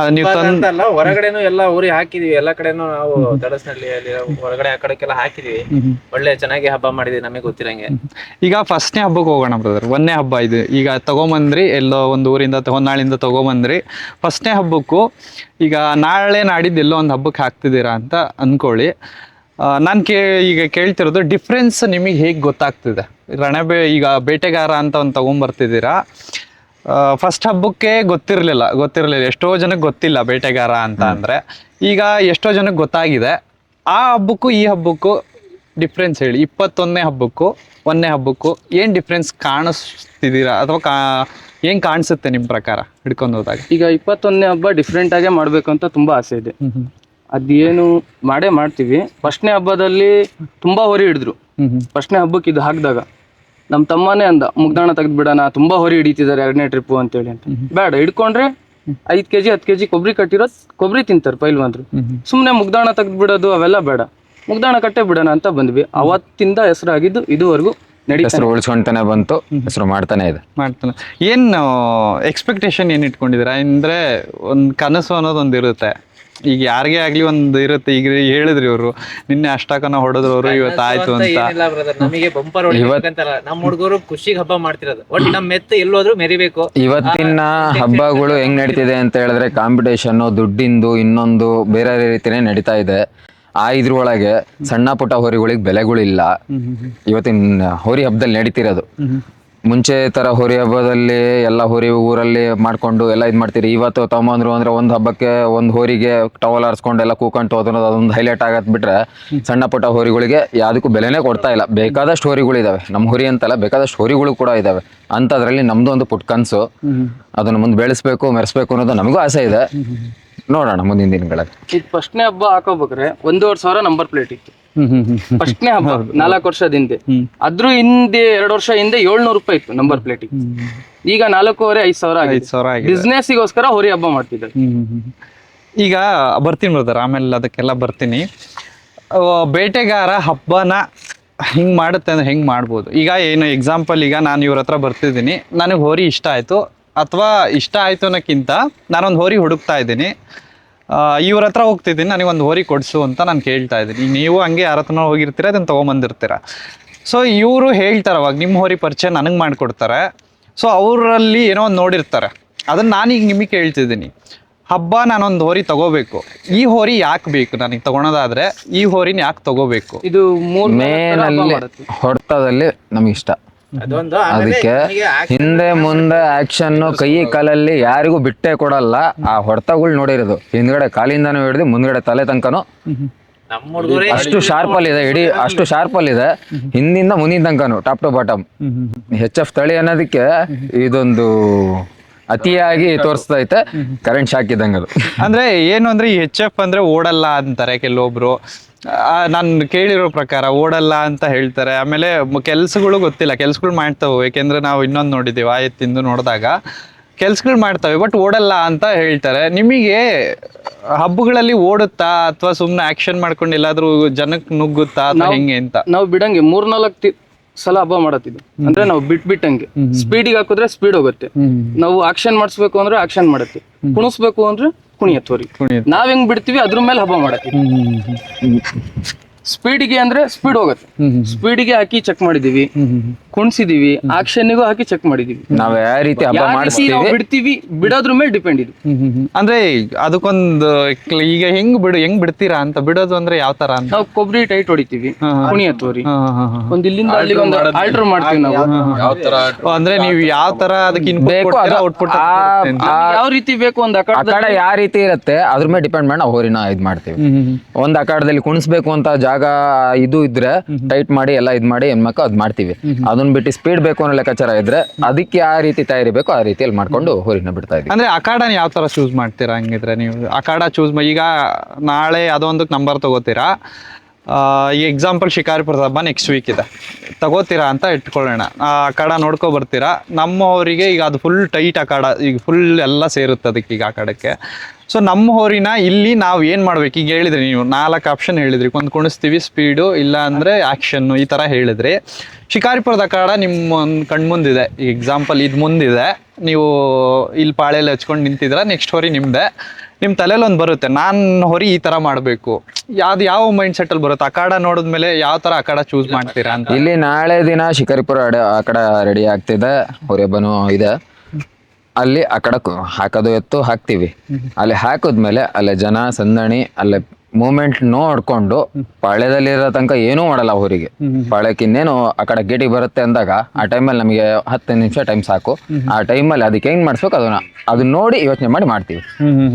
ಅದು ನೀವು ತಂದ್ ಅಲ್ಲ ಹೊರಗಡೆನು ಎಲ್ಲ ಊರಿ ಹಾಕಿದೀವಿ. ಎಲ್ಲಾ ಕಡೆನು ನಾವು ತಡಸ್ನಲ್ಲಿ ಅಲ್ಲಿ ಹೊರಗಡೆ ಆ ಕಡೆಗೆಲ್ಲ ಹಾಕಿದೀವಿ. ಒಳ್ಳೆ ಚೆನ್ನಾಗಿ ಹಬ್ಬ ಮಾಡಿದೀವಿ ನಮಗೆ ಗೊತ್ತಿರಂಗೆ. ಈಗ ಫಸ್ಟ್ನೇ ಹಬ್ಬಕ್ಕೆ ಹೋಗೋಣ ಬ್ರದರ್ ಒಂದನೇ ಹಬ್ಬ ಇದು. ಈಗ ತಗೊಂಬಂದ್ರಿ ಎಲ್ಲೋ ಒಂದು ಊರಿಂದ ಹೊನ್ನಾಳಿಂದ ತಗೊಂಬಂದ್ರಿ. ಫಸ್ಟ್ನೇ ಹಬ್ಬಕ್ಕೂ ಈಗ ನಾಳೆ ನಾಡಿದ್ದು ಎಲ್ಲೋ ಒಂದು ಹಬ್ಬಕ್ಕೆ ಹಾಕ್ತಿದ್ದೀರಾ ಅಂತ ಅನ್ಕೊಳ್ಳಿ. ನಾನು ಕೇ ಈಗ ಕೇಳ್ತಿರೋದು ಡಿಫ್ರೆನ್ಸ್ ನಿಮಗೆ ಹೇಗೆ ಗೊತ್ತಾಗ್ತಿದೆ? ರಣಬೆ ಈಗ ಬೇಟೆಗಾರ ಅಂತ ಒಂದು ತೊಗೊಂಬರ್ತಿದ್ದೀರಾ? ಫಸ್ಟ್ ಹಬ್ಬಕ್ಕೆ ಗೊತ್ತಿರಲಿಲ್ಲ ಗೊತ್ತಿರಲಿಲ್ಲ. ಎಷ್ಟೋ ಜನಕ್ಕೆ ಗೊತ್ತಿಲ್ಲ ಬೇಟೆಗಾರ ಅಂತ ಅಂದರೆ. ಈಗ ಎಷ್ಟೋ ಜನಕ್ಕೆ ಗೊತ್ತಾಗಿದೆ. ಆ ಹಬ್ಬಕ್ಕೂ ಈ ಹಬ್ಬಕ್ಕೂ ಡಿಫ್ರೆನ್ಸ್ ಹೇಳಿ. ಇಪ್ಪತ್ತೊಂದನೇ ಹಬ್ಬಕ್ಕೂ ಒಂದನೇ ಹಬ್ಬಕ್ಕೂ ಏನು ಡಿಫ್ರೆನ್ಸ್ ಕಾಣಿಸ್ತಿದ್ದೀರಾ? ಅಥವಾ ಕಾ ಏನು ಕಾಣಿಸುತ್ತೆ ನಿಮ್ಮ ಪ್ರಕಾರ ಹಿಡ್ಕೊಂಡು ಹೋದಾಗ? ಈಗ ಇಪ್ಪತ್ತೊಂದನೇ ಹಬ್ಬ ಡಿಫ್ರೆಂಟಾಗೇ ಮಾಡಬೇಕು ಮಾಡ್ಬೇಕು ಅಂತ ತುಂಬ ಆಸೆ ಇದೆ. ಅದೇನು ಮಾಡೇ ಮಾಡ್ತೀವಿ. ಫಸ್ಟ್ನೇ ಹಬ್ಬದಲ್ಲಿ ತುಂಬ ಹೊರಿ ಹಿಡಿದ್ರು. ಫಸ್ಟ್ನೇ ಹಬ್ಬಕ್ಕೆ ಇದು ಹಾಕಿದಾಗ. ನಮ್ಮ ತಮ್ಮನೇ ಅಂದ ಮುಗ್ದಾಣ ತೆಗೆದು ಬಿಡೋಣ ತುಂಬಾ ಹೊರಿ ಹಿಡಿತಿದ್ದಾರೆ ಎರಡನೇ ಟ್ರಿಪ್ ಅಂತೇಳಿ ಅಂತ. ಬೇಡ ಹಿಡ್ಕೊಂಡ್ರೆ ಐದ್ ಕೆಜಿ ಹತ್ತು ಕೆಜಿ ಕೊಬ್ಬರಿ ಕಟ್ಟಿರೋ ಕೊಬ್ಬರಿ ತಿಂತಾರೆ ಪೈಲ್ವಂದ್ರು ಸುಮ್ಮನೆ ಮುಗ್ದಾಣ ತೆಗೆದು ಬಿಡೋದು ಅವೆಲ್ಲ ಬೇಡ. ಮುಗ್ದಾಣ ಕಟ್ಟೆ ಬಿಡೋಣ ಅಂತ ಬಂದ್ವಿ. ಅವತ್ತಿಂದ ಹೆಸರಾಗಿದ್ದು ಇದುವರೆಗೂ ಹೆಸರು ಉಳಿಸ್ಕೊಂತಾನೆ ಬಂತು ಹೆಸರು ಮಾಡ್ತಾನೆ ಇದೆ. ಮಾಡ್ತಾನೆ. ಏನು ಎಕ್ಸ್ಪೆಕ್ಟೇಷನ್ ಏನು ಇಟ್ಕೊಂಡಿದ್ದೀರಾ? ಅಂದರೆ ಒಂದು ಕನಸು ಅನ್ನೋದು ಒಂದು ಇರುತ್ತೆ ಈಗ ಯಾರಿಗೇ ಆಗ್ಲಿ ಒಂದ್ ಇರುತ್ತೆ ಈಗ ಹೇಳಿದ್ರಿ ಇವರು. ನಿನ್ನೆ ಅಷ್ಟಕನ ಹೊಡೆದ್ರು ಅವರು ಇವತ್ತು ಆಯ್ತು ಅಂತ. ಏನಿಲ್ಲ ಬ್ರದರ್ ನಮಗೆ ಬಂಪರ್ ಹೊಡಿಬೇಕಂತಲ್ಲ ನಮ್ಮ ಹುಡುಗರು ಖುಷಿಗೆ ಹಬ್ಬ ಮಾಡ್ತಿರೋದು. ಒಟ್ಟು ನಮ್ಮ ಮೆತ್ತ ಎಲ್ಲೋದ್ರು ಮೆರಿಬೇಕು. ಇವತ್ತಿನ ಹಬ್ಬಗಳು ಹೆಂಗ್ ನಡೀತಿದೆ ಅಂತ ಹೇಳಿದ್ರೆ ಕಾಂಪಿಟೇಷನ್ ದುಡ್ಡಿಂದು ಇನ್ನೊಂದು ಬೇರೆ ರೀತಿನೇ ನಡೀತಾ ಇದೆ. ಆ ಇದ್ರೊಳಗೆ ಸಣ್ಣ ಪುಟ್ಟ ಹೋರಿಗಳಿಗೆ ಬೆಲೆಗಳಿಲ್ಲ. ಇವತ್ತಿನ ಹೋರಿ ಹಬ್ಬದಲ್ಲಿ ನಡೀತಿರೋದು. ಮುಂಚೆ ತರ ಹೋರಿ ಹಬ್ಬದಲ್ಲಿ ಎಲ್ಲ ಹೋರಿ ಊರಲ್ಲಿ ಮಾಡ್ಕೊಂಡು ಎಲ್ಲ ಇದ್ ಮಾಡ್ತೀರಿ. ಇವತ್ತು ತಗೊಂಬಂದ್ರು ಅಂದ್ರೆ ಒಂದು ಹಬ್ಬಕ್ಕೆ ಒಂದು ಹೋರಿಗೆ ಟವಲ್ ಆರಿಸ್ಕೊಂಡು ಎಲ್ಲ ಕೂಕೊಂಡು ಅದನ್ನ ಅದೊಂದು ಹೈಲೈಟ್ ಆಗತ್ ಬಿಟ್ರೆ ಸಣ್ಣ ಪುಟ್ಟ ಹೋರಿಗಳಿಗೆ ಯಾವುದಕ್ಕೂ ಬೆಲೆನೇ ಕೊಡ್ತಾ ಇಲ್ಲ. ಬೇಕಾದಷ್ಟು ಇದಾವೆ. ನಮ್ಮ ಹೋರಿ ಅಂತಲ್ಲ ಬೇಕಾದಷ್ಟು ಹೋರಿಗಳು ಕೂಡ ಇದಾವೆ. ಅಂಥದ್ರಲ್ಲಿ ನಮ್ದು ಒಂದು ಪುಟ್ ಕನಸು. ಅದನ್ನು ಮುಂದೆ ಬೆಳೆಸ್ಬೇಕು ಮೆರೆಸ್ಬೇಕು ಅನ್ನೋದು ನಮಗೂ ಆಸೆ ಇದೆ. ನೋಡೋಣ ಮುಂದಿನ ದಿನಗಳಲ್ಲಿ. ಈಗ ಫಸ್ಟ್ನೇ ಹಬ್ಬ ಹಾಕೋಬೇಕ್ರೆ ಒಂದೂವರೆ ಸಾವಿರ ನಂಬರ್ ಪ್ಲೇಟ್ ಇತ್ತು. ಫಸ್ಟ್ನೇ ಹಬ್ಬ ನಾಲ್ಕು ವರ್ಷದ ಹಿಂದೆ. ಅದ್ರ ಹಿಂದೆ ಎರಡು ವರ್ಷ ಹಿಂದೆ ಏಳ್ನೂರು ರೂಪಾಯಿ ಇತ್ತು ನಂಬರ್ ಪ್ಲೇಟ್ ಈಗ ನಾಲ್ಕೂವರೆ ಐದ್ ಸಾವಿರ ಐದು ಸಾವಿರ ಬಿಸ್ನೆಸ್ ಬಿಸ್ನೆಸ್ಸಿಗೋಸ್ಕರ ಹೋರಿ ಹಬ್ಬ ಮಾಡ್ತಿದ್ದಾರೆ. ಹ್ಮ್. ಈಗ ಬರ್ತೀನಿ ಬ್ರದರ್ ಆಮೇಲೆ ಅದಕ್ಕೆಲ್ಲ ಬರ್ತೀನಿ. ಬೇಟೆಗಾರ ಹಬ್ಬನ ಹಿಂಗ್ ಮಾಡುತ್ತೆ ಅಂದ್ರೆ ಹೆಂಗ್ ಮಾಡ್ಬೋದು? ಈಗ ಏನು ಎಕ್ಸಾಂಪಲ್ ಈಗ ನಾನು ಇವ್ರ ಹತ್ರ ಬರ್ತಿದ್ದೀನಿ. ನನಗೆ ಹೋರಿ ಇಷ್ಟ ಆಯ್ತು. ಅಥವಾ ಇಷ್ಟ ಆಯ್ತು ಅನ್ನೋಕ್ಕಿಂತ ನಾನೊಂದು ಹೋರಿ ಹುಡುಕ್ತಾ ಇದ್ದೀನಿ. ಇವ್ರ ಹತ್ರ ಹೋಗ್ತಿದ್ದೀನಿ ನನಗೆ ಒಂದು ಹೋರಿ ಕೊಡಿಸು ಅಂತ ನಾನು ಕೇಳ್ತಾ ಇದ್ದೀನಿ. ನೀವು ಹಂಗೆ ಯಾರ ಹತ್ರನೋ ಹೋಗಿರ್ತೀರ ಅದನ್ನು ತೊಗೊಂಬಂದಿರ್ತೀರ? ಸೊ ಇವರು ಹೇಳ್ತಾರೆ ಅವಾಗ ನಿಮ್ಮ ಹೋರಿ ಪರಿಚಯ ನನಗೆ ಮಾಡಿಕೊಡ್ತಾರೆ. ಸೊ ಅವರಲ್ಲಿ ಏನೋ ಒಂದು ನೋಡಿರ್ತಾರೆ. ಅದನ್ನು ನಾನೀಗ ನಿಮಗೆ ಕೇಳ್ತಿದ್ದೀನಿ. ಹಬ್ಬ ನಾನೊಂದು ಹೋರಿ ತಗೋಬೇಕು. ಈ ಹೋರಿ ಯಾಕೆ ಬೇಕು? ನನಗೆ ತಗೊಳೋದಾದ್ರೆ ಈ ಹೋರಿನ ಯಾಕೆ ತಗೋಬೇಕು? ಇದು ಮೇನಲ್ಲಿ ಹೊಡೆತದಲ್ಲಿ ನಮಗಿಷ್ಟ ಇಷ್ಟ. ಅದಕ್ಕೆ ಹಿಂದೆ ಮುಂದೆ ಆಕ್ಷನ್ ಕೈ ಕಾಲಲ್ಲಿ ಯಾರಿಗೂ ಬಿಟ್ಟೆ ಕೊಡಲ್ಲ. ಆ ಹೊಡೆತಗಳು ನೋಡಿರೋದು. ಹಿಂದ್ಗಡೆ ಕಾಲಿಂದನೂ ಹಿಡಿದು ಮುಂದ್ಗಡೆ ತಲೆ ತನಕನು. ಅಷ್ಟು ಶಾರ್ಪ್ ಅಲ್ಲಿ ಇದೆ ಇಡೀ ಅಷ್ಟು ಶಾರ್ಪ್ ಅಲ್ಲಿ ಇದೆ. ಹಿಂದಿಂದ ಮುಂದಿನ ತನಕನು top to bottom H F ತಳಿ ಅನ್ನೋದಕ್ಕೆ ಇದೊಂದು ಅತಿಯಾಗಿ ತೋರಿಸ್ತೈತೆ. ಕರೆಂಟ್ ಶಾಕ್ ಇದ್ದಂಗೆ ಅದು. ಅಂದ್ರೆ ಏನು ಅಂದ್ರೆ ಈ ಹೆಚ್ ಎಫ್ ಅಂದ್ರೆ ಓಡಲ್ಲ ಅಂತಾರೆ ಕೆಲವೊಬ್ರು. ನಾನು ಕೇಳಿರೋ ಪ್ರಕಾರ ಓಡಲ್ಲ ಅಂತ ಹೇಳ್ತಾರೆ. ಆಮೇಲೆ ಕೆಲ್ಸಗಳು ಗೊತ್ತಿಲ್ಲ. ಕೆಲ್ಸಗಳು ಮಾಡ್ತಾವೆ. ಯಾಕೆಂದ್ರೆ ನಾವು ಇನ್ನೊಂದು ನೋಡಿದ್ದೀವಿ ಆ ಎತ್ತಿಂದು ನೋಡಿದಾಗ. ಕೆಲ್ಸಗಳು ಮಾಡ್ತವೆ ಬಟ್ ಓಡಲ್ಲ ಅಂತ ಹೇಳ್ತಾರೆ. ನಿಮಗೆ ಹಬ್ಬಗಳಲ್ಲಿ ಓಡುತ್ತಾ ಅಥವಾ ಸುಮ್ಮನೆ ಆಕ್ಷನ್ ಮಾಡ್ಕೊಂಡು ಎಲ್ಲಾದ್ರೂ ಜನಕ್ಕೆ ನುಗ್ಗುತ್ತಾ ಅಥವಾ ಹೆಂಗೆ ಅಂತ? ನಾವು ಬಿಡಂಗೆ ಮೂರ್ನಾಲ್ಕು ಸಲ ಹಬ್ಬ ಮಾಡತ್ತಿದ್ವಿ ಅಂದ್ರೆ ನಾವು ಬಿಟ್ ಬಿಟ್ಟಂಗೆ. ಸ್ಪೀಡಿಗೆ ಹಾಕಿದ್ರೆ ಸ್ಪೀಡ್ ಹೋಗುತ್ತೆ. ನಾವು ಆಕ್ಷನ್ ಮಾಡಿಸ್ಬೇಕು ಅಂದ್ರೆ ಆಕ್ಷನ್ ಮಾಡತ್ತೆ. ಕುಣಿಸ್ಬೇಕು ಅಂದ್ರೆ ಕುಣಿಯತ್ವರಿ. ನಾವ್ ಹೆಂಗ್ ಬಿಡ್ತೀವಿ ಅದ್ರ ಮೇಲೆ ಹಬ್ಬ ಮಾಡತ್ತೀವಿ. ಸ್ಪೀಡಿಗೆ ಅಂದ್ರೆ ಸ್ಪೀಡ್ ಹೋಗುತ್ತೆ. ಸ್ಪೀಡಿಗೆ ಹಾಕಿ ಚೆಕ್ ಮಾಡಿದೀವಿ. ಕುಣಿಸಿದೀವಿ. ಆಕ್ಷನ್ನಿಗೂ ಹಾಕಿ ಚೆಕ್ ಮಾಡಿದೀವಿ. ನಾವ್ ಯಾವ ರೀತಿ ಹಬ್ಬ ಯಾವ ರೀತಿ ನಾವು ಮಾಡಿಸ್ತೀವಿ ಬಿಡ್ತೀವಿ ಬಿಡೋದ್ರ ಮೇಲೆ ಡಿಪೆಂಡ್ ಇದು. ಅಂದ್ರೆ ಅದಕ್ಕೊಂದು ಈಗ ಹೆಂಗ್ ಬಿಡು ಹೆಂಗ್ ಬಿಡ್ತೀರಾ ಅಂತ ಬಿಡೋದು ಅಂದ್ರೆ ಯಾವ ತರ ಅಂತ? ನಾವು ಕೊಬ್ಬರಿ ಟೈಟ್ ಹೊಡಿತೀವಿ ಕುಣಿ ಹಾ, ಹಾ, ಹಾ. ಒಂದ್ ಇಲ್ಲಿಂದ ಅಲ್ಲಿಗೆ ಒಂದು ಆಲ್ಟರ್ ಮಾಡ್ತೀವಿ ನಾವು. ಓ, ಅಂದ್ರೆ ನೀವು ಯಾವ ತರ ಅದಕ್ಕೆ ಇನ್ಪುಟ್ ಬೇಕು ಅದು ಔಟ್ಪುಟ್ ಆ- ಆ ಯಾವ ರೀತಿ ಬೇಕು ಒಂದ್ ಅಕಾಡ ಕಡೆ ಯಾವ ರೀತಿ ಇರುತ್ತೆ ಅದ್ರ ಮೇಲೆ ಡಿಪೆಂಡ್ ಮಾಡಿ ನಾವು ಹೋರಿನ ಇದ್ ಮಾಡ್ತೀವಿ. ಒಂದ್ ಅಖಾಡದಲ್ಲಿ ಕುಣಿಸ್ಬೇಕು ಅಂತ ಜಾಗ ಇದು ಇದ್ರೆ ಟೈಟ್ ಮಾಡಿ ಎಲ್ಲ ಇದ್ ಮಾಡಿ ಏನ್ ಬೇಕೋ ಅದ್ ಮಾಡ್ತೀವಿ. ಅದನ್ನ ಬಿಟ್ಟು ಸ್ಪೀಡ್ ಬೇಕು ಅನ್ನೋ ಲೆಕ್ಕಾಚಾರ ಇದ್ರೆ ಅದಕ್ಕೆ ಯಾವ ರೀತಿ ತಯಾರಿ ಬೇಕು ಆ ರೀತಿಯಲ್ಲಿ ಮಾಡ್ಕೊಂಡು ಹೋರಿನ ಬಿಡ್ತಾ ಇದೀವಿ ಅಂದ್ರೆ ಅಖಾಡನ ಯಾವ ತರ ಚೂಸ್ ಮಾಡ್ತೀರಾ ಹಂಗಿದ್ರೆ ನೀವು? ಅಕಾಡ ಚೂಸ್ ಈಗ ನಾಳೆ ಅದೊಂದಕ್ಕೆ ನಂಬರ್ ತಗೋತೀರಾ? ಈ ಎಕ್ಸಾಂಪಲ್ ಶಿಕಾರಿಪುರದ ಹಬ್ಬ ನೆಕ್ಸ್ಟ್ ವೀಕ್ ಇದೆ. ತಗೋತೀರಾ ಅಂತ ಇಟ್ಕೊಳ್ಳೋಣ. ಆ ಕಡ ನೋಡ್ಕೊ ಬರ್ತೀರಾ? ನಮ್ಮವರಿಗೆ ಈಗ ಅದು ಫುಲ್ ಟೈಟ್ ಅಖಾಡ ಈಗ ಫುಲ್ ಎಲ್ಲ ಸೇರುತ್ತೆ ಅದಕ್ಕೆ ಈಗ ಅಖಾಡಕ್ಕೆ. ಸೊ ನಮ್ಮ ಹೋರಿನ ಇಲ್ಲಿ ನಾವು ಏನು ಮಾಡ್ಬೇಕು? ಈಗ ಹೇಳಿದ್ರಿ ನೀವು, ನಾಲ್ಕು ಆಪ್ಷನ್ ಹೇಳಿದ್ರಿ. ಒಂದು ಕುಣಿಸ್ತೀವಿ ಸ್ಪೀಡು ಇಲ್ಲ ಅಂದ್ರೆ ಆ್ಯಕ್ಷನ್ನು ಈ ಥರ ಹೇಳಿದ್ರಿ. ಶಿಕಾರಿಪುರದ ಅಖಾಡ ನಿಮ್ಮ ಒಂದು ಕಣ್ಮುಂದಿದೆ. ಈಗ ಎಕ್ಸಾಂಪಲ್ ಇದು ಮುಂದಿದೆ. ನೀವು ಇಲ್ಲಿ ಪಾಳೆಯಲ್ಲಿ ಹಚ್ಕೊಂಡು ನಿಂತಿದ್ರ ನೆಕ್ಸ್ಟ್ ಹೊರಿ ನಿಮ್ಮದೆ ನಿಮ್ಮ ತಲೆಯಲ್ಲಿ ಒಂದು ಬರುತ್ತೆ. ನಾನು ಹೊರಿ ಈ ಥರ ಮಾಡಬೇಕು. ಯಾವ್ದು ಯಾವ ಮೈಂಡ್ ಸೆಟ್ಟಲ್ಲಿ ಬರುತ್ತೆ? ಅಖಾಡ ನೋಡಿದ್ಮೇಲೆ ಯಾವ ಥರ ಅಖಾಡ ಚೂಸ್ ಮಾಡ್ತೀರಾ ಅಂತ. ಇಲ್ಲಿ ನಾಳೆ ದಿನ ಶಿಕಾರಿಪುರ ಅಡೆ ರೆಡಿ ಆಗ್ತಿದೆ. ಹೊರೆ ಇದೆ. ಅಲ್ಲಿ ಆ ಕಡೆ ಕು- ಹಾಕೋದು ಎತ್ತು ಹಾಕ್ತಿವಿ. ಅಲ್ಲಿ ಹಾಕಿದ್ಮೇಲೆ ಅಲ್ಲಿ ಜನ, ಸಂದಣಿ, ಅಲ್ಲಿ ಮೂಮೆಂಟ್ ನೋಡ್ಕೊಂಡು ಪಾಳ್ಯದಲ್ಲಿರೋ ತನಕ ಏನೂ ಮಾಡಲ್ಲ ಅವರಿಗೆ ಪಾಳ್ಯಕ್ಕೆ ಇನ್ನೇನು ಆ ಕಡೆ ಗೇಟಿಗೆ ಬರುತ್ತೆ ಅಂದಾಗ ಆ ಟೈಮಲ್ಲಿ ನಮಗೆ ಹತ್ತು ನಿಮಿಷ ಟೈಮ್ ಸಾಕು. ಆ ಟೈಮಲ್ಲಿ ಅದಕ್ಕೆ ಹೆಂಗ್ ಮಾಡಿಸ್ಬೇಕು ಅದನ್ನ ಅದನ್ನ ನೋಡಿ ಯೋಚನೆ ಮಾಡಿ ಮಾಡ್ತೀವಿ.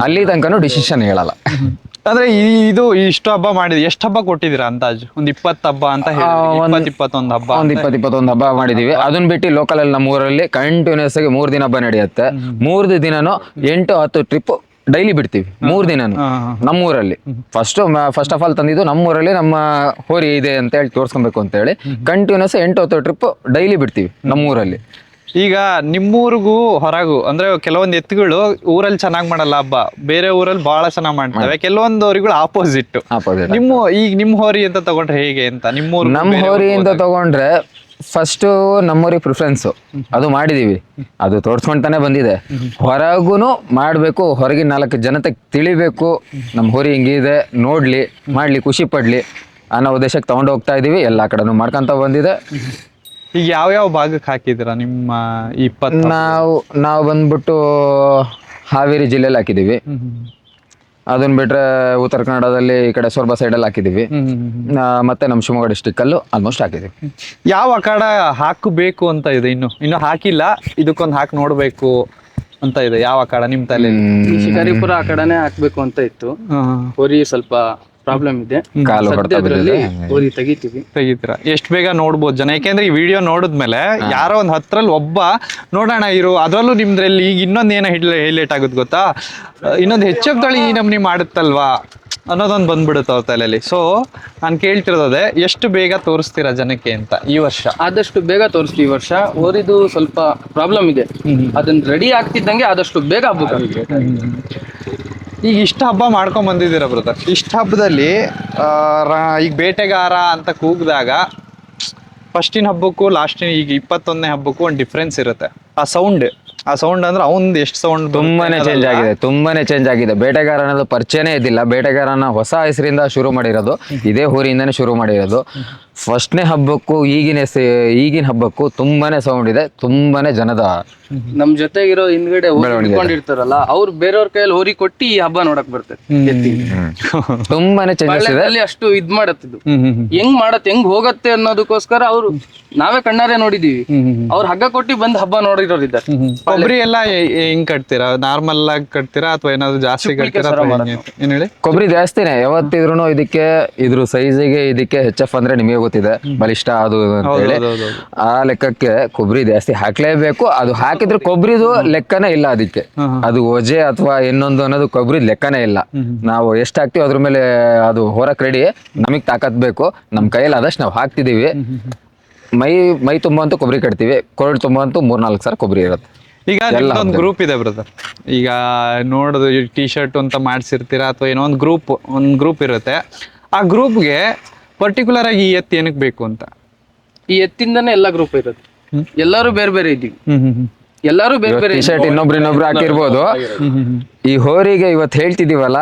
ಅಲ್ಲಿ ತನಕನೂ ಡಿಸಿಷನ್ ಹೇಳಲ್ಲ. ಅಂದ್ರೆ ಇದು ಇಷ್ಟು ಹಬ್ಬ ಮಾಡಿದ್ವಿ. ಎಷ್ಟು ಹಬ್ಬ ಕೊಟ್ಟಿದ್ದೀರಾ ಅಂದಾಜು? ಒಂದ್ ಇಪ್ಪತ್ತು ಹಬ್ಬ ಅಂತ ಹೇಳಿ. ಇಪ್ಪತ್ತು ಇಪ್ಪತ್ತೊಂದು ಹಬ್ಬ ಒಂದ್ ಇಪ್ಪತ್ ಇಪ್ಪತ್ತೊಂದು ಹಬ್ಬ ಮಾಡಿದೀವಿ. ಅದನ್ನ ಬಿಟ್ಟು ಲೋಕಲ್ ಅಲ್ಲಿ ನಮ್ಮ ಊರಲ್ಲಿ ಕಂಟಿನ್ಯೂಸ್ ಆಗಿ ಮೂರ್ ದಿನ ಹಬ್ಬ ನಡೆಯುತ್ತೆ. ಮೂರ್ದು ದಿನನೂ ಎಂಟು ಹತ್ತು ಟ್ರಿಪ್ ಡೈಲಿ ಬಿಡ್ತೀವಿ. ಮೂರ್ ದಿನನು. ನಮ್ಮ ಊರಲ್ಲಿ. ಫಸ್ಟ್ ಫಸ್ಟ್ ಆಫ್ ಆಲ್ ತಂದಿದ್ದು ನಮ್ಮ ಊರಲ್ಲಿ ನಮ್ಮ ಹೋರಿ ಇದೆ ಅಂತ ಹೇಳಿ ತೋರ್ಸ್ಕೊಬೇಕು ಅಂತ ಹೇಳಿ ಕಂಟಿನ್ಯೂಸ್ ಎಂಟು ಹತ್ತು ಟ್ರಿಪ್ ಡೈಲಿ ಬಿಡ್ತೀವಿ ನಮ್ಮ ಊರಲ್ಲಿ. ಈಗ ನಿಮ್ಮೂರಿಗೂ ಹೊರಗು ಅಂದ್ರೆ ಕೆಲವೊಂದು ಎತ್ತುಗಳು ಊರಲ್ಲಿ ಚೆನ್ನಾಗಿ ಮಾಡಲ್ಲ ಹಬ್ಬ ಬೇರೆ ಊರಲ್ಲಿ ಬಹಳ ಚೆನ್ನಾಗಿ ಮಾಡ್ತವೆ ಕೆಲವೊಂದು ಹೋರಿಗಳು ಆಪೋಸಿಟ್ ನಿಮ್ಮ ಈಗ ನಿಮ್ಮ ಹೋರಿ ಅಂತ ತಗೊಂಡ್ರೆ ಹೇಗೆ ಅಂತ? ನಿಮ್ಮೂರು ನಮ್ಮ ಹೋರಿ ಅಂತ ತಗೊಂಡ್ರೆ ಫಸ್ಟ್ ನಮ್ಮೂರಿಗೆ ಪ್ರಿಫರೆನ್ಸ್ ಅದು ಮಾಡಿದೀವಿ. ಅದು ತೋರ್ಸ್ಕೊಂತಾನೆ ಬಂದಿದೆ. ಹೊರಗುನು ಮಾಡಬೇಕು ಹೊರಗಿನ ನಾಲ್ಕು ಜನತೆ ತಿಳಿಬೇಕು ನಮ್ಮ ಹೋರಿ ಹಿಂಗಿದೆ ನೋಡ್ಲಿ ಮಾಡ್ಲಿ ಖುಷಿ ಪಡ್ಲಿ ಅನ್ನೋ ಉದ್ದೇಶಕ್ಕೆ ತಗೊಂಡು ಹೋಗ್ತಾ ಇದೀವಿ. ಎಲ್ಲಾ ಕಡೆನೂ ಮಾಡ್ಕೊಂತ ಬಂದಿದೆ. ಈಗ ಯಾವ ಯಾವ ಭಾಗಕ್ಕೆ ಹಾಕಿದಿರ ನಿಮ್ಮ ಇಪ್ಪತ್ತು ನಾವು ನಾವು ಬಂದ್ಬಿಟ್ಟು ಹಾವೇರಿ ಜಿಲ್ಲೆಯಲ್ಲಿ ಹಾಕಿದೀವಿ ಅದನ್ನ ಬಿಟ್ರೆ ಉತ್ತರ ಕನ್ನಡದಲ್ಲಿ ಈ ಕಡೆ ಸೊರಬ ಸೈಡಲ್ಲಿ ಹಾಕಿದೀವಿ ಆ, ಮತ್ತೆ ನಮ್ಮ ಶಿವಮೊಗ್ಗ ಡಿಸ್ಟಿಕ್ಕಲ್ಲೂ ಆಲ್ಮೋಸ್ಟ್ ಹಾಕಿದೀವಿ ಯಾವ ಅಖಾಡ ಹಾಕಬೇಕು ಅಂತ ಇದೆ? ಇನ್ನು ಇನ್ನು ಹಾಕಿಲ್ಲ. ಇದಕ್ಕೊಂದು ಹಾಕಿ ನೋಡ್ಬೇಕು ಅಂತ ಇದೆ. ಯಾವ ಅಖಾಡ ನಿಮ್ಮ ತಲೆ ಶಿಕಾರಿಪುರ ಆ ಕಡೆನೆ ಹಾಕ್ಬೇಕು ಅಂತ ಇತ್ತು. ಹೋರಿ ಸ್ವಲ್ಪ ಪ್ರಾಬ್ಲಮ್ ಇದೆ. ಕಾಲು ಹೊಡ್ತ ಸದ್ಯದ್ರಲ್ಲಿ ಹೋರಿ ತೆಗಿತೀವಿ. ತೆಗಿತೀರಾ? ಎಷ್ಟು ಬೇಗ ನೋಡ್ಬೋದು ಜನ. ಯಾಕೆಂದ್ರೆ ಈ ವಿಡಿಯೋ ನೋಡಿದ್ಮೇಲೆ ಯಾರೋ ಒಂದು ಹತ್ರಲ್ಲಿ ಒಬ್ಬ ನೋಡೋಣ ಇರು ಅದರಲ್ಲೂ ನಿಮ್ದ್ರಲ್ಲಿ ಈಗ ಇನ್ನೊಂದು ಏನೋ ಹಿಡ್ಲ ಹೈಲೈಟ್ ಆಗುತ್ತೆ ಗೊತ್ತಾ? ಇನ್ನೊಂದು ಹೆಚ್ಚು ತಳಿ ಈ ನಮ್ನಿ ಮಾಡುತ್ತಲ್ವಾ? ಅನ್ನೋದೊಂದು ಬಂದ್ಬಿಡುತ್ತೆ ಅವ್ರ ತಲೆಯಲ್ಲಿ ಸೊ ನಾನು ಕೇಳ್ತಿರೋದೇ ಎಷ್ಟು ಬೇಗ ತೋರಿಸ್ತೀರಾ ಜನಕ್ಕೆ ಅಂತ ಈ ವರ್ಷ? ಆದಷ್ಟು ಬೇಗ ತೋರಿಸ್ತೀವಿ ಈ ವರ್ಷ. ಓರಿದು ಸ್ವಲ್ಪ ಪ್ರಾಬ್ಲಮ್ ಇದೆ. ಅದನ್ನ ರೆಡಿ ಆಗ್ತಿದ್ದಂಗೆ ಆದಷ್ಟು ಬೇಗ ಹಬ್ಬಕ್ಕೆ ಈಗ ಇಷ್ಟ ಹಬ್ಬ ಮಾಡ್ಕೊಂಡ್ ಬಂದಿದ್ದೀರ ಬ್ರದರ್ ಇಷ್ಟ ಹಬ್ಬದಲ್ಲಿ ಆ, ರ- ಈಗ ಬೇಟೆಗಾರ ಅಂತ ಕೂಗಿದಾಗ ಫಸ್ಟಿನ ಹಬ್ಬಕ್ಕೂ ಲಾಸ್ಟಿನ ಈಗ ಇಪ್ಪತ್ತೊಂದನೇ ಹಬ್ಬಕ್ಕೂ ಒಂದು ಡಿಫ್ರೆನ್ಸ್ ಇರುತ್ತೆ. ಆ ಸೌಂಡ್ ಆ ಸೌಂಡ್ ಅಂದ್ರೆ ಅವನ್ ಎಷ್ಟು ಸೌಂಡ್ ತುಂಬಾನೇ ಚೇಂಜ್ ಆಗಿದೆ ತುಂಬಾನೇ ಚೇಂಜ್ ಆಗಿದೆ. ಬೇಟೆಗಾರ ಅನ್ನೋದು ಪರಿಚಯನೇ ಇದ್ದಿಲ್ಲ. ಬೇಟೆಗಾರನ ಹೊಸ ಹೆಸರಿಂದ ಶುರು ಮಾಡಿರೋದು ಇದೇ ಊರಿಂದನೇ ಶುರು ಮಾಡಿರೋದು. ಫಸ್ಟ್ನೇ ಹಬ್ಬಕ್ಕೂ ಈಗಿನ ಈಗಿನ ಹಬ್ಬಕ್ಕೂ ತುಂಬಾನೇ ಸೌಂಡ್ ಇದೆ ತುಂಬಾನೇ ಜನದ ನಮ್ ಜೊತೆಗಿರೋ ಹಿಂದ್ಗಡೆ ಇರ್ತಾರಲ್ಲ ಅವ್ರು ಬೇರೆಯವ್ರ ಕೈಯಲ್ಲಿ ಹೋರಿ ಕೊಟ್ಟಿ ಈ ಹಬ್ಬ ನೋಡಕ್ ಬರ್ತದೆ ತುಂಬಾನೇ ಚೇಂಜಸ್ ಇದೆ. ಅಷ್ಟು ಇದ್ ಮಾಡತ್ತಿದ್ದು ಹೆಂಗ್ ಮಾಡತ್ತೆ ಹೆಂಗ್ ಹೋಗತ್ತೆ ಅನ್ನೋದಕ್ಕೋಸ್ಕರ ಅವ್ರು ನಾವೇ ಕಣ್ಣಾರೆ ನೋಡಿದೀವಿ. ಅವ್ರು ಹಗ್ಗ ಕೊಟ್ಟಿ ಬಂದ್ ಹಬ್ಬ ನೋಡಿರೋರು ಇದ್ದಾರೆ ಕೊಬ್ಬರಿ ಎಲ್ಲ ಹೆಂಗ್ ಕಟ್ತೀರಾ? ನಾರ್ಮಲ್ ಆಗಿ ಕಟ್ತೀರಾ ಅಥವಾ ಏನಾದ್ರು ಜಾಸ್ತಿ ಕಟ್ತೀರಾ? ಏನ್ ಹೇಳಿ? ಕೊಬ್ಬರಿ ಜಾಸ್ತಿನೇ ಯಾವತ್ತಿದ್ರು ಇದಕ್ಕೆ ಇದ್ರ ಸೈಜಿಗೆ ಇದಕ್ಕೆ ಹೆಚ್ ಎಫ್ ಅಂದ್ರೆ ನಿಮಗೆ ಗೊತ್ತಿದೆ ಬಲಿಷ್ಠ ಅದು ಅಂತ ಹೇಳಿ. ಆ ಲೆಕ್ಕಕ್ಕೆ ಕೊಬ್ಬರಿ ಜಾಸ್ತಿ ಹಾಕ್ಲೇಬೇಕು. ಅದು ಹಾಕಿದ್ರೆ ಕೊಬ್ಬರಿದು ಲೆಕ್ಕನೇ ಇಲ್ಲ ಅದಕ್ಕೆ. ಅದು ಒಜೆ ಅಥವಾ ಇನ್ನೊಂದು ಅನ್ನೋದು ಕೊಬ್ಬರಿ ಲೆಕ್ಕನೇ ಇಲ್ಲ. ನಾವು ಎಷ್ಟು ಹಾಕ್ತಿವಿ ಅದ್ರ ಮೇಲೆ ಅದು ಹೊರಕ್ ರೆಡಿ ನಮಗ್ ತಾಕತ್ ಬೇಕು. ನಮ್ ಕೈಯಲ್ಲಿ ಆದಷ್ಟು ನಾವು ಹಾಕ್ತಿದೀವಿ. ಮೈ ಮೈ ತುಂಬ ಅಂತೂ ಕೊಬ್ಬರಿ ಕಟ್ತೀವಿ. ಕೊರಳ್ ತುಂಬ ಅಂತೂ ಮೂರ್ನಾಲ್ಕು ಸಾವಿರ ಕೊಬ್ಬರಿ ಇರುತ್ತೆ. ಈಗ ಒಂದು ಗ್ರೂಪ್ ಇದೆ ಬ್ರದರ್ ಈಗ ನೋಡೋದು ಟಿ ಶರ್ಟ್ ಅಂತ ಮಾಡಿಸಿರ್ತೀರಾ ಅಥವಾ ಏನೋ ಒಂದು ಗ್ರೂಪ್ ಒಂದು ಗ್ರೂಪ್ ಇರುತ್ತೆ. ಆ ಗ್ರೂಪ್ಗೆ ಪರ್ಟಿಕ್ಯುಲರ್ ಆಗಿ ಈ ಎತ್ತು ಏನಕ್ಕೆ ಬೇಕು ಅಂತ? ಈ ಎತ್ತಿಂದನೇ ಎಲ್ಲ ಗ್ರೂಪ್ ಇರೋದು. ಎಲ್ಲರೂ ಬೇರೆ ಬೇರೆ ಇದ್ದೀವಿ. ಎಲ್ಲರೂ ಬೇರೆ ಬೇರೆ ಟಿ ಶರ್ಟ್ ಇನ್ನೊಬ್ರು ಇನ್ನೊಬ್ರು ಹಾಕಿರ್ಬೋದು. ಈ ಹೋರಿಗೆ ಇವತ್ತು ಹೇಳ್ತಿದೀವಲ್ಲ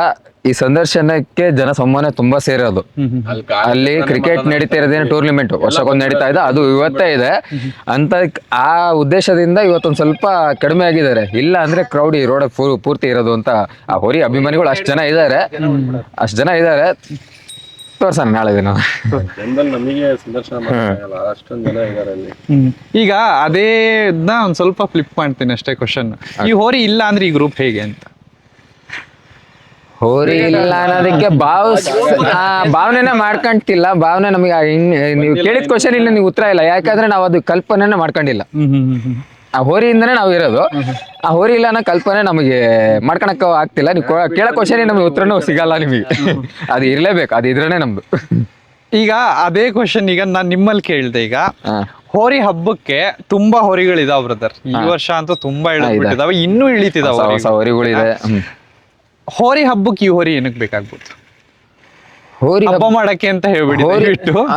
ಈ ಸಂದರ್ಶನಕ್ಕೆ ಜನ ಸಂಭಾವನೆ ತುಂಬಾ ಸೇರೋದು. ಅಲ್ಲಿ ಕ್ರಿಕೆಟ್ ನಡೀತಾ ಇರೋದೇನು ಟೂರ್ನಿಮೆಂಟ್ ವರ್ಷಕ್ಕೊಂದು ನಡೀತಾ ಇದೆ. ಅದು ಇವತ್ತೇ ಇದೆ. ಅಂತ ಆ ಉದ್ದೇಶದಿಂದ ಇವತ್ತೊಂದು ಸ್ವಲ್ಪ ಕಡಿಮೆ ಆಗಿದ್ದಾರೆ. ಇಲ್ಲ ಅಂದ್ರೆ ಕ್ರೌಡ್ ಈ ರೋಡ್ ಪೂರ್ತಿ ಇರೋದು ಅಂತ ಆ ಹೋರಿ ಅಭಿಮಾನಿಗಳು ಅಷ್ಟು ಜನ ಇದ್ದಾರೆ. ಅಷ್ಟು ಜನ ಇದ್ದಾರೆ. ತೋರ್ಸೋಣ ನಾಳೆ ದಿನ ಈಗ ಅದೇ ಒಂದ್ ಸ್ವಲ್ಪ ಫ್ಲಿಪ್ ಮಾಡ್ತೀನಿ ಅಷ್ಟೇ ಕ್ವಶನ್ ಈ ಹೋರಿ ಇಲ್ಲ ಅಂದ್ರೆ ಈ ಗ್ರೂಪ್ ಹೇಗೆ ಅಂತ? ಹೋರಿ ಇಲ್ಲ ಅನ್ನೋದಕ್ಕೆ ಭಾವ ಆ ಭಾವನೆನ ಮಾಡ್ಕೊಂತಿಲ್ಲ ಭಾವನೆ ನಮಗೆ ನೀವು ಕೇಳಿದ ಕ್ವಶನ್ ಇಲ್ಲ ನೀವು ಉತ್ತರ ಇಲ್ಲ. ಯಾಕಂದ್ರೆ ನಾವು ಅದು ಕಲ್ಪನೆನ ಮಾಡ್ಕೊಂಡಿಲ್ಲ. ಆ ಹೋರಿಯಿಂದನೇ ನಾವು ಇರೋದು. ಆ ಹೋರಿ ಇಲ್ಲ ಅನ್ನೋ ಕಲ್ಪನೆ ನಮಗೆ ಮಾಡ್ಕೊಳಕ್ ಆಗ್ತಿಲ್ಲ. ನೀವು ಕೇಳೋ ಕ್ವಶನ್ ನಮಗೆ ಉತ್ತರನೂ ಸಿಗಲ್ಲ ನಿಮಗೆ. ಅದು ಇರಲೇಬೇಕು ಅದು ಇದ್ರೇನೆ ನಮ್ದು. ಈಗ ಅದೇ ಕ್ವಶನ್ ಈಗ ನಾನ್ ನಿಮ್ಮಲ್ಲಿ ಕೇಳ್ದೆ ಈಗ. ಹೋರಿ ಹಬ್ಬಕ್ಕೆ ತುಂಬಾ ಹೋರಿಗಳಿದಾವ್ ಬ್ರದರ್ ಈ ವರ್ಷ ಅಂತೂ ತುಂಬಾ ಇಳಿದಾವೆ ಇನ್ನೂ ಇಳಿತಿದಾವೆ ಹೊಸ ಹೋರಿಗಳಿದೆ. ಹೋರಿ ಹಬ್ಬಕ್ಕೆ ಈ ಹೋರಿ ಏನಕ್ಕೆ ಬೇಕಾಗ್ಬೋದು? ಹೋರಿ ಹಬ್ಬ ಮಾಡಕ್ಕೆ ಅಂತ ಹೇಳ್ಬಿಟ್ಟು ಹೋರಿ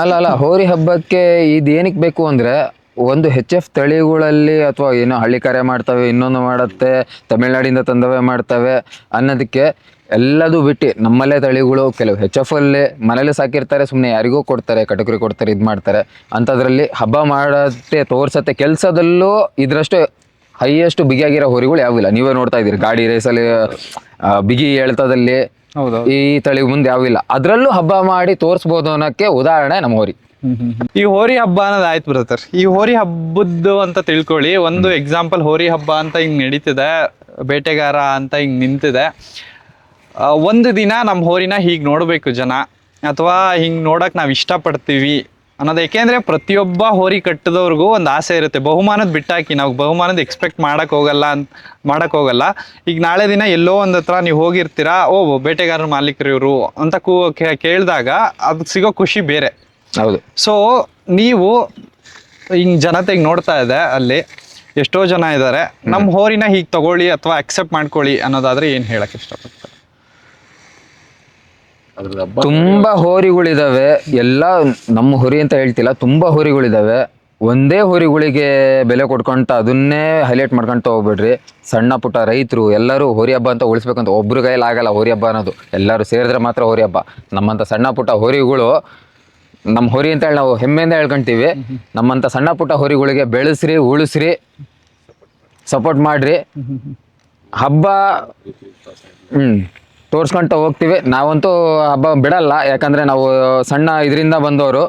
ಅಲ್ಲ ಅಲ್ಲ ಹೋರಿ ಹಬ್ಬಕ್ಕೆ ಇದು ಏನಕ್ಕೆ ಬೇಕು ಅಂದ್ರೆ ಒಂದು ಹೆಚ್ ಎಫ್ ತಳಿಗಳಲ್ಲಿ ಅಥವಾ ಏನೋ ಹಳ್ಳಿ ಕಾರ್ಯ ಮಾಡ್ತವೆ ಇನ್ನೊಂದು ಮಾಡುತ್ತೆ ತಮಿಳ್ನಾಡಿಂದ ತಂದವೆ ಮಾಡ್ತವೆ ಅನ್ನೋದಕ್ಕೆ ಎಲ್ಲದು ಬಿಟ್ಟು ನಮ್ಮಲ್ಲೇ ತಳಿಗಳು ಕೆಲವು ಹೆಚ್ ಎಫ್ ಅಲ್ಲಿ ಮನೇಲಿ ಸಾಕಿರ್ತಾರೆ ಸುಮ್ಮನೆ ಯಾರಿಗೂ ಕೊಡ್ತಾರೆ ಕಟಕರಿ ಕೊಡ್ತಾರೆ ಇದು ಮಾಡ್ತಾರೆ. ಅಂಥದ್ರಲ್ಲಿ ಹಬ್ಬ ಮಾಡತ್ತೆ ತೋರ್ಸತ್ತೆ ಕೆಲಸದಲ್ಲೂ ಇದರಷ್ಟು ಹೈಯೆಸ್ಟ್ ಬಿಗಿಯಾಗಿರೋ ಹೋರಿಗಳು ಯಾವಿಲ್ಲ. ನೀವೇ ನೋಡ್ತಾ ಇದ್ದೀರಿ ಗಾಡಿ ರೇಸಲ್ಲಿ ಬಿಗಿ ಎಳ್ತದಲ್ಲಿ ಹೌದು ಈ ತಳಿ ಮುಂದೆ ಯಾವಿಲ್ಲ. ಅದರಲ್ಲೂ ಹಬ್ಬ ಮಾಡಿ ತೋರಿಸ್ಬೋದು ಅನ್ನೋಕ್ಕೆ ಉದಾಹರಣೆ ನಮ್ಮ ಹೋರಿ. ಈ ಹೋರಿ ಹಬ್ಬ ಅನ್ನೋದು ಆಯ್ತು ಬ್ರದರ್ ಈ ಹೋರಿ ಹಬ್ಬದ್ದು ಅಂತ ತಿಳ್ಕೊಳ್ಳಿ. ಒಂದು ಎಕ್ಸಾಂಪಲ್ ಹೋರಿ ಹಬ್ಬ ಅಂತ ಹಿಂಗ್ ನಡೀತಿದೆ ಬೇಟೆಗಾರ ಅಂತ ಹಿಂಗ್ ನಿಂತಿದೆ. ಒಂದು ದಿನ ನಮ್ಮ ಹೋರಿನ ಹೀಗೆ ನೋಡಬೇಕು ಜನ. ಅಥವಾ ಹಿಂಗ್ ನೋಡಕ್ ನಾವು ಇಷ್ಟಪಡ್ತೀವಿ ಅನ್ನೋದು. ಏಕೆಂದ್ರೆ ಪ್ರತಿಯೊಬ್ಬ ಹೋರಿ ಕಟ್ಟದವ್ರಿಗೂ ಒಂದು ಆಸೆ ಇರುತ್ತೆ. ಬಹುಮಾನದ ಬಿಟ್ಟಾಕಿ ನಾವು ಬಹುಮಾನದ ಎಕ್ಸ್ಪೆಕ್ಟ್ ಮಾಡಕ್ ಹೋಗಲ್ಲ ಅಂತ ಮಾಡಕ್ ಹೋಗಲ್ಲ. ಈಗ ನಾಳೆ ದಿನ ಎಲ್ಲೋ ಒಂದು ಹತ್ರ ನೀವು ಹೋಗಿರ್ತೀರಾ ಓ ಬೇಟೆಗಾರರ ಮಾಲೀಕರು ಇವರು ಅಂತ ಕೂ ಕೇ- ಕೇಳಿದಾಗ ಅದು ಸಿಗೋ ಖುಷಿ ಬೇರೆ. ಹೌದು. ಸೊ ನೀವು ಹಿಂಗ್ ಜನತೆಗೆ ನೋಡ್ತಾ ಇದೆ ಅಲ್ಲಿ ಎಷ್ಟೋ ಜನ ಇದ್ದಾರೆ ನಮ್ಮ ಹೋರಿನ ಹೀಗೆ ತಗೊಳ್ಳಿ ಅಥವಾ ಅಕ್ಸೆಪ್ಟ್ ಮಾಡ್ಕೊಳ್ಳಿ ಅನ್ನೋದಾದ್ರೆ ಏನು ಹೇಳಕ್ ಇಷ್ಟಪಡ್ತಾರೆ? ತುಂಬಾ ಹೋರಿಗಳಿದಾವೆ. ಎಲ್ಲ ನಮ್ಮ ಹೋರಿ ಅಂತ ಹೇಳ್ತಿಲ್ಲ ತುಂಬಾ ಹೋರಿಗಳಿದಾವೆ. ಒಂದೇ ಹೋರಿಗಳಿಗೆ ಬೆಲೆ ಕೊಟ್ಕೊಂತ ಅದನ್ನೇ ಹೈಲೈಟ್ ಮಾಡ್ಕೊಂತ ಹೋಗ್ಬಿಡ್ರಿ. ಸಣ್ಣ ಪುಟ್ಟ ರೈತರು ಎಲ್ಲರೂ ಹೋರಿ ಹಬ್ಬ ಅಂತ ಉಳಿಸ್ಬೇಕಂತ ಒಬ್ರ ಕೈಯಲ್ಲಿ ಆಗಲ್ಲ ಹೋರಿ ಹಬ್ಬ ಅನ್ನೋದು. ಎಲ್ಲರೂ ಸೇರಿದ್ರೆ ಮಾತ್ರ ಹೋರಿ ಹಬ್ಬ. ನಮ್ಮಂತ ಸಣ್ಣ ಪುಟ್ಟ ಹೋರಿಗಳು ನಮ್ಮ ಹೊರಿ ಅಂತ ಹೇಳಿ ನಾವು ಹೆಮ್ಮೆಯಿಂದ ಹೇಳ್ಕೊಂತೀವಿ. ನಮ್ಮಂಥ ಸಣ್ಣ ಪುಟ್ಟ ಹೊರಿಗಳಿಗೆ ಬೆಳೆಸ್ರಿ ಉಳಿಸ್ರಿ ಸಪೋರ್ಟ್ ಮಾಡ್ರಿ. ಹಬ್ಬ ಹ್ಮ್ ತೋರ್ಸ್ಕೊಂತ ಹೋಗ್ತೀವಿ. ನಾವಂತೂ ಹಬ್ಬ ಬಿಡಲ್ಲ. ಯಾಕಂದ್ರೆ ನಾವು ಸಣ್ಣ ಇದರಿಂದ ಬಂದವರು.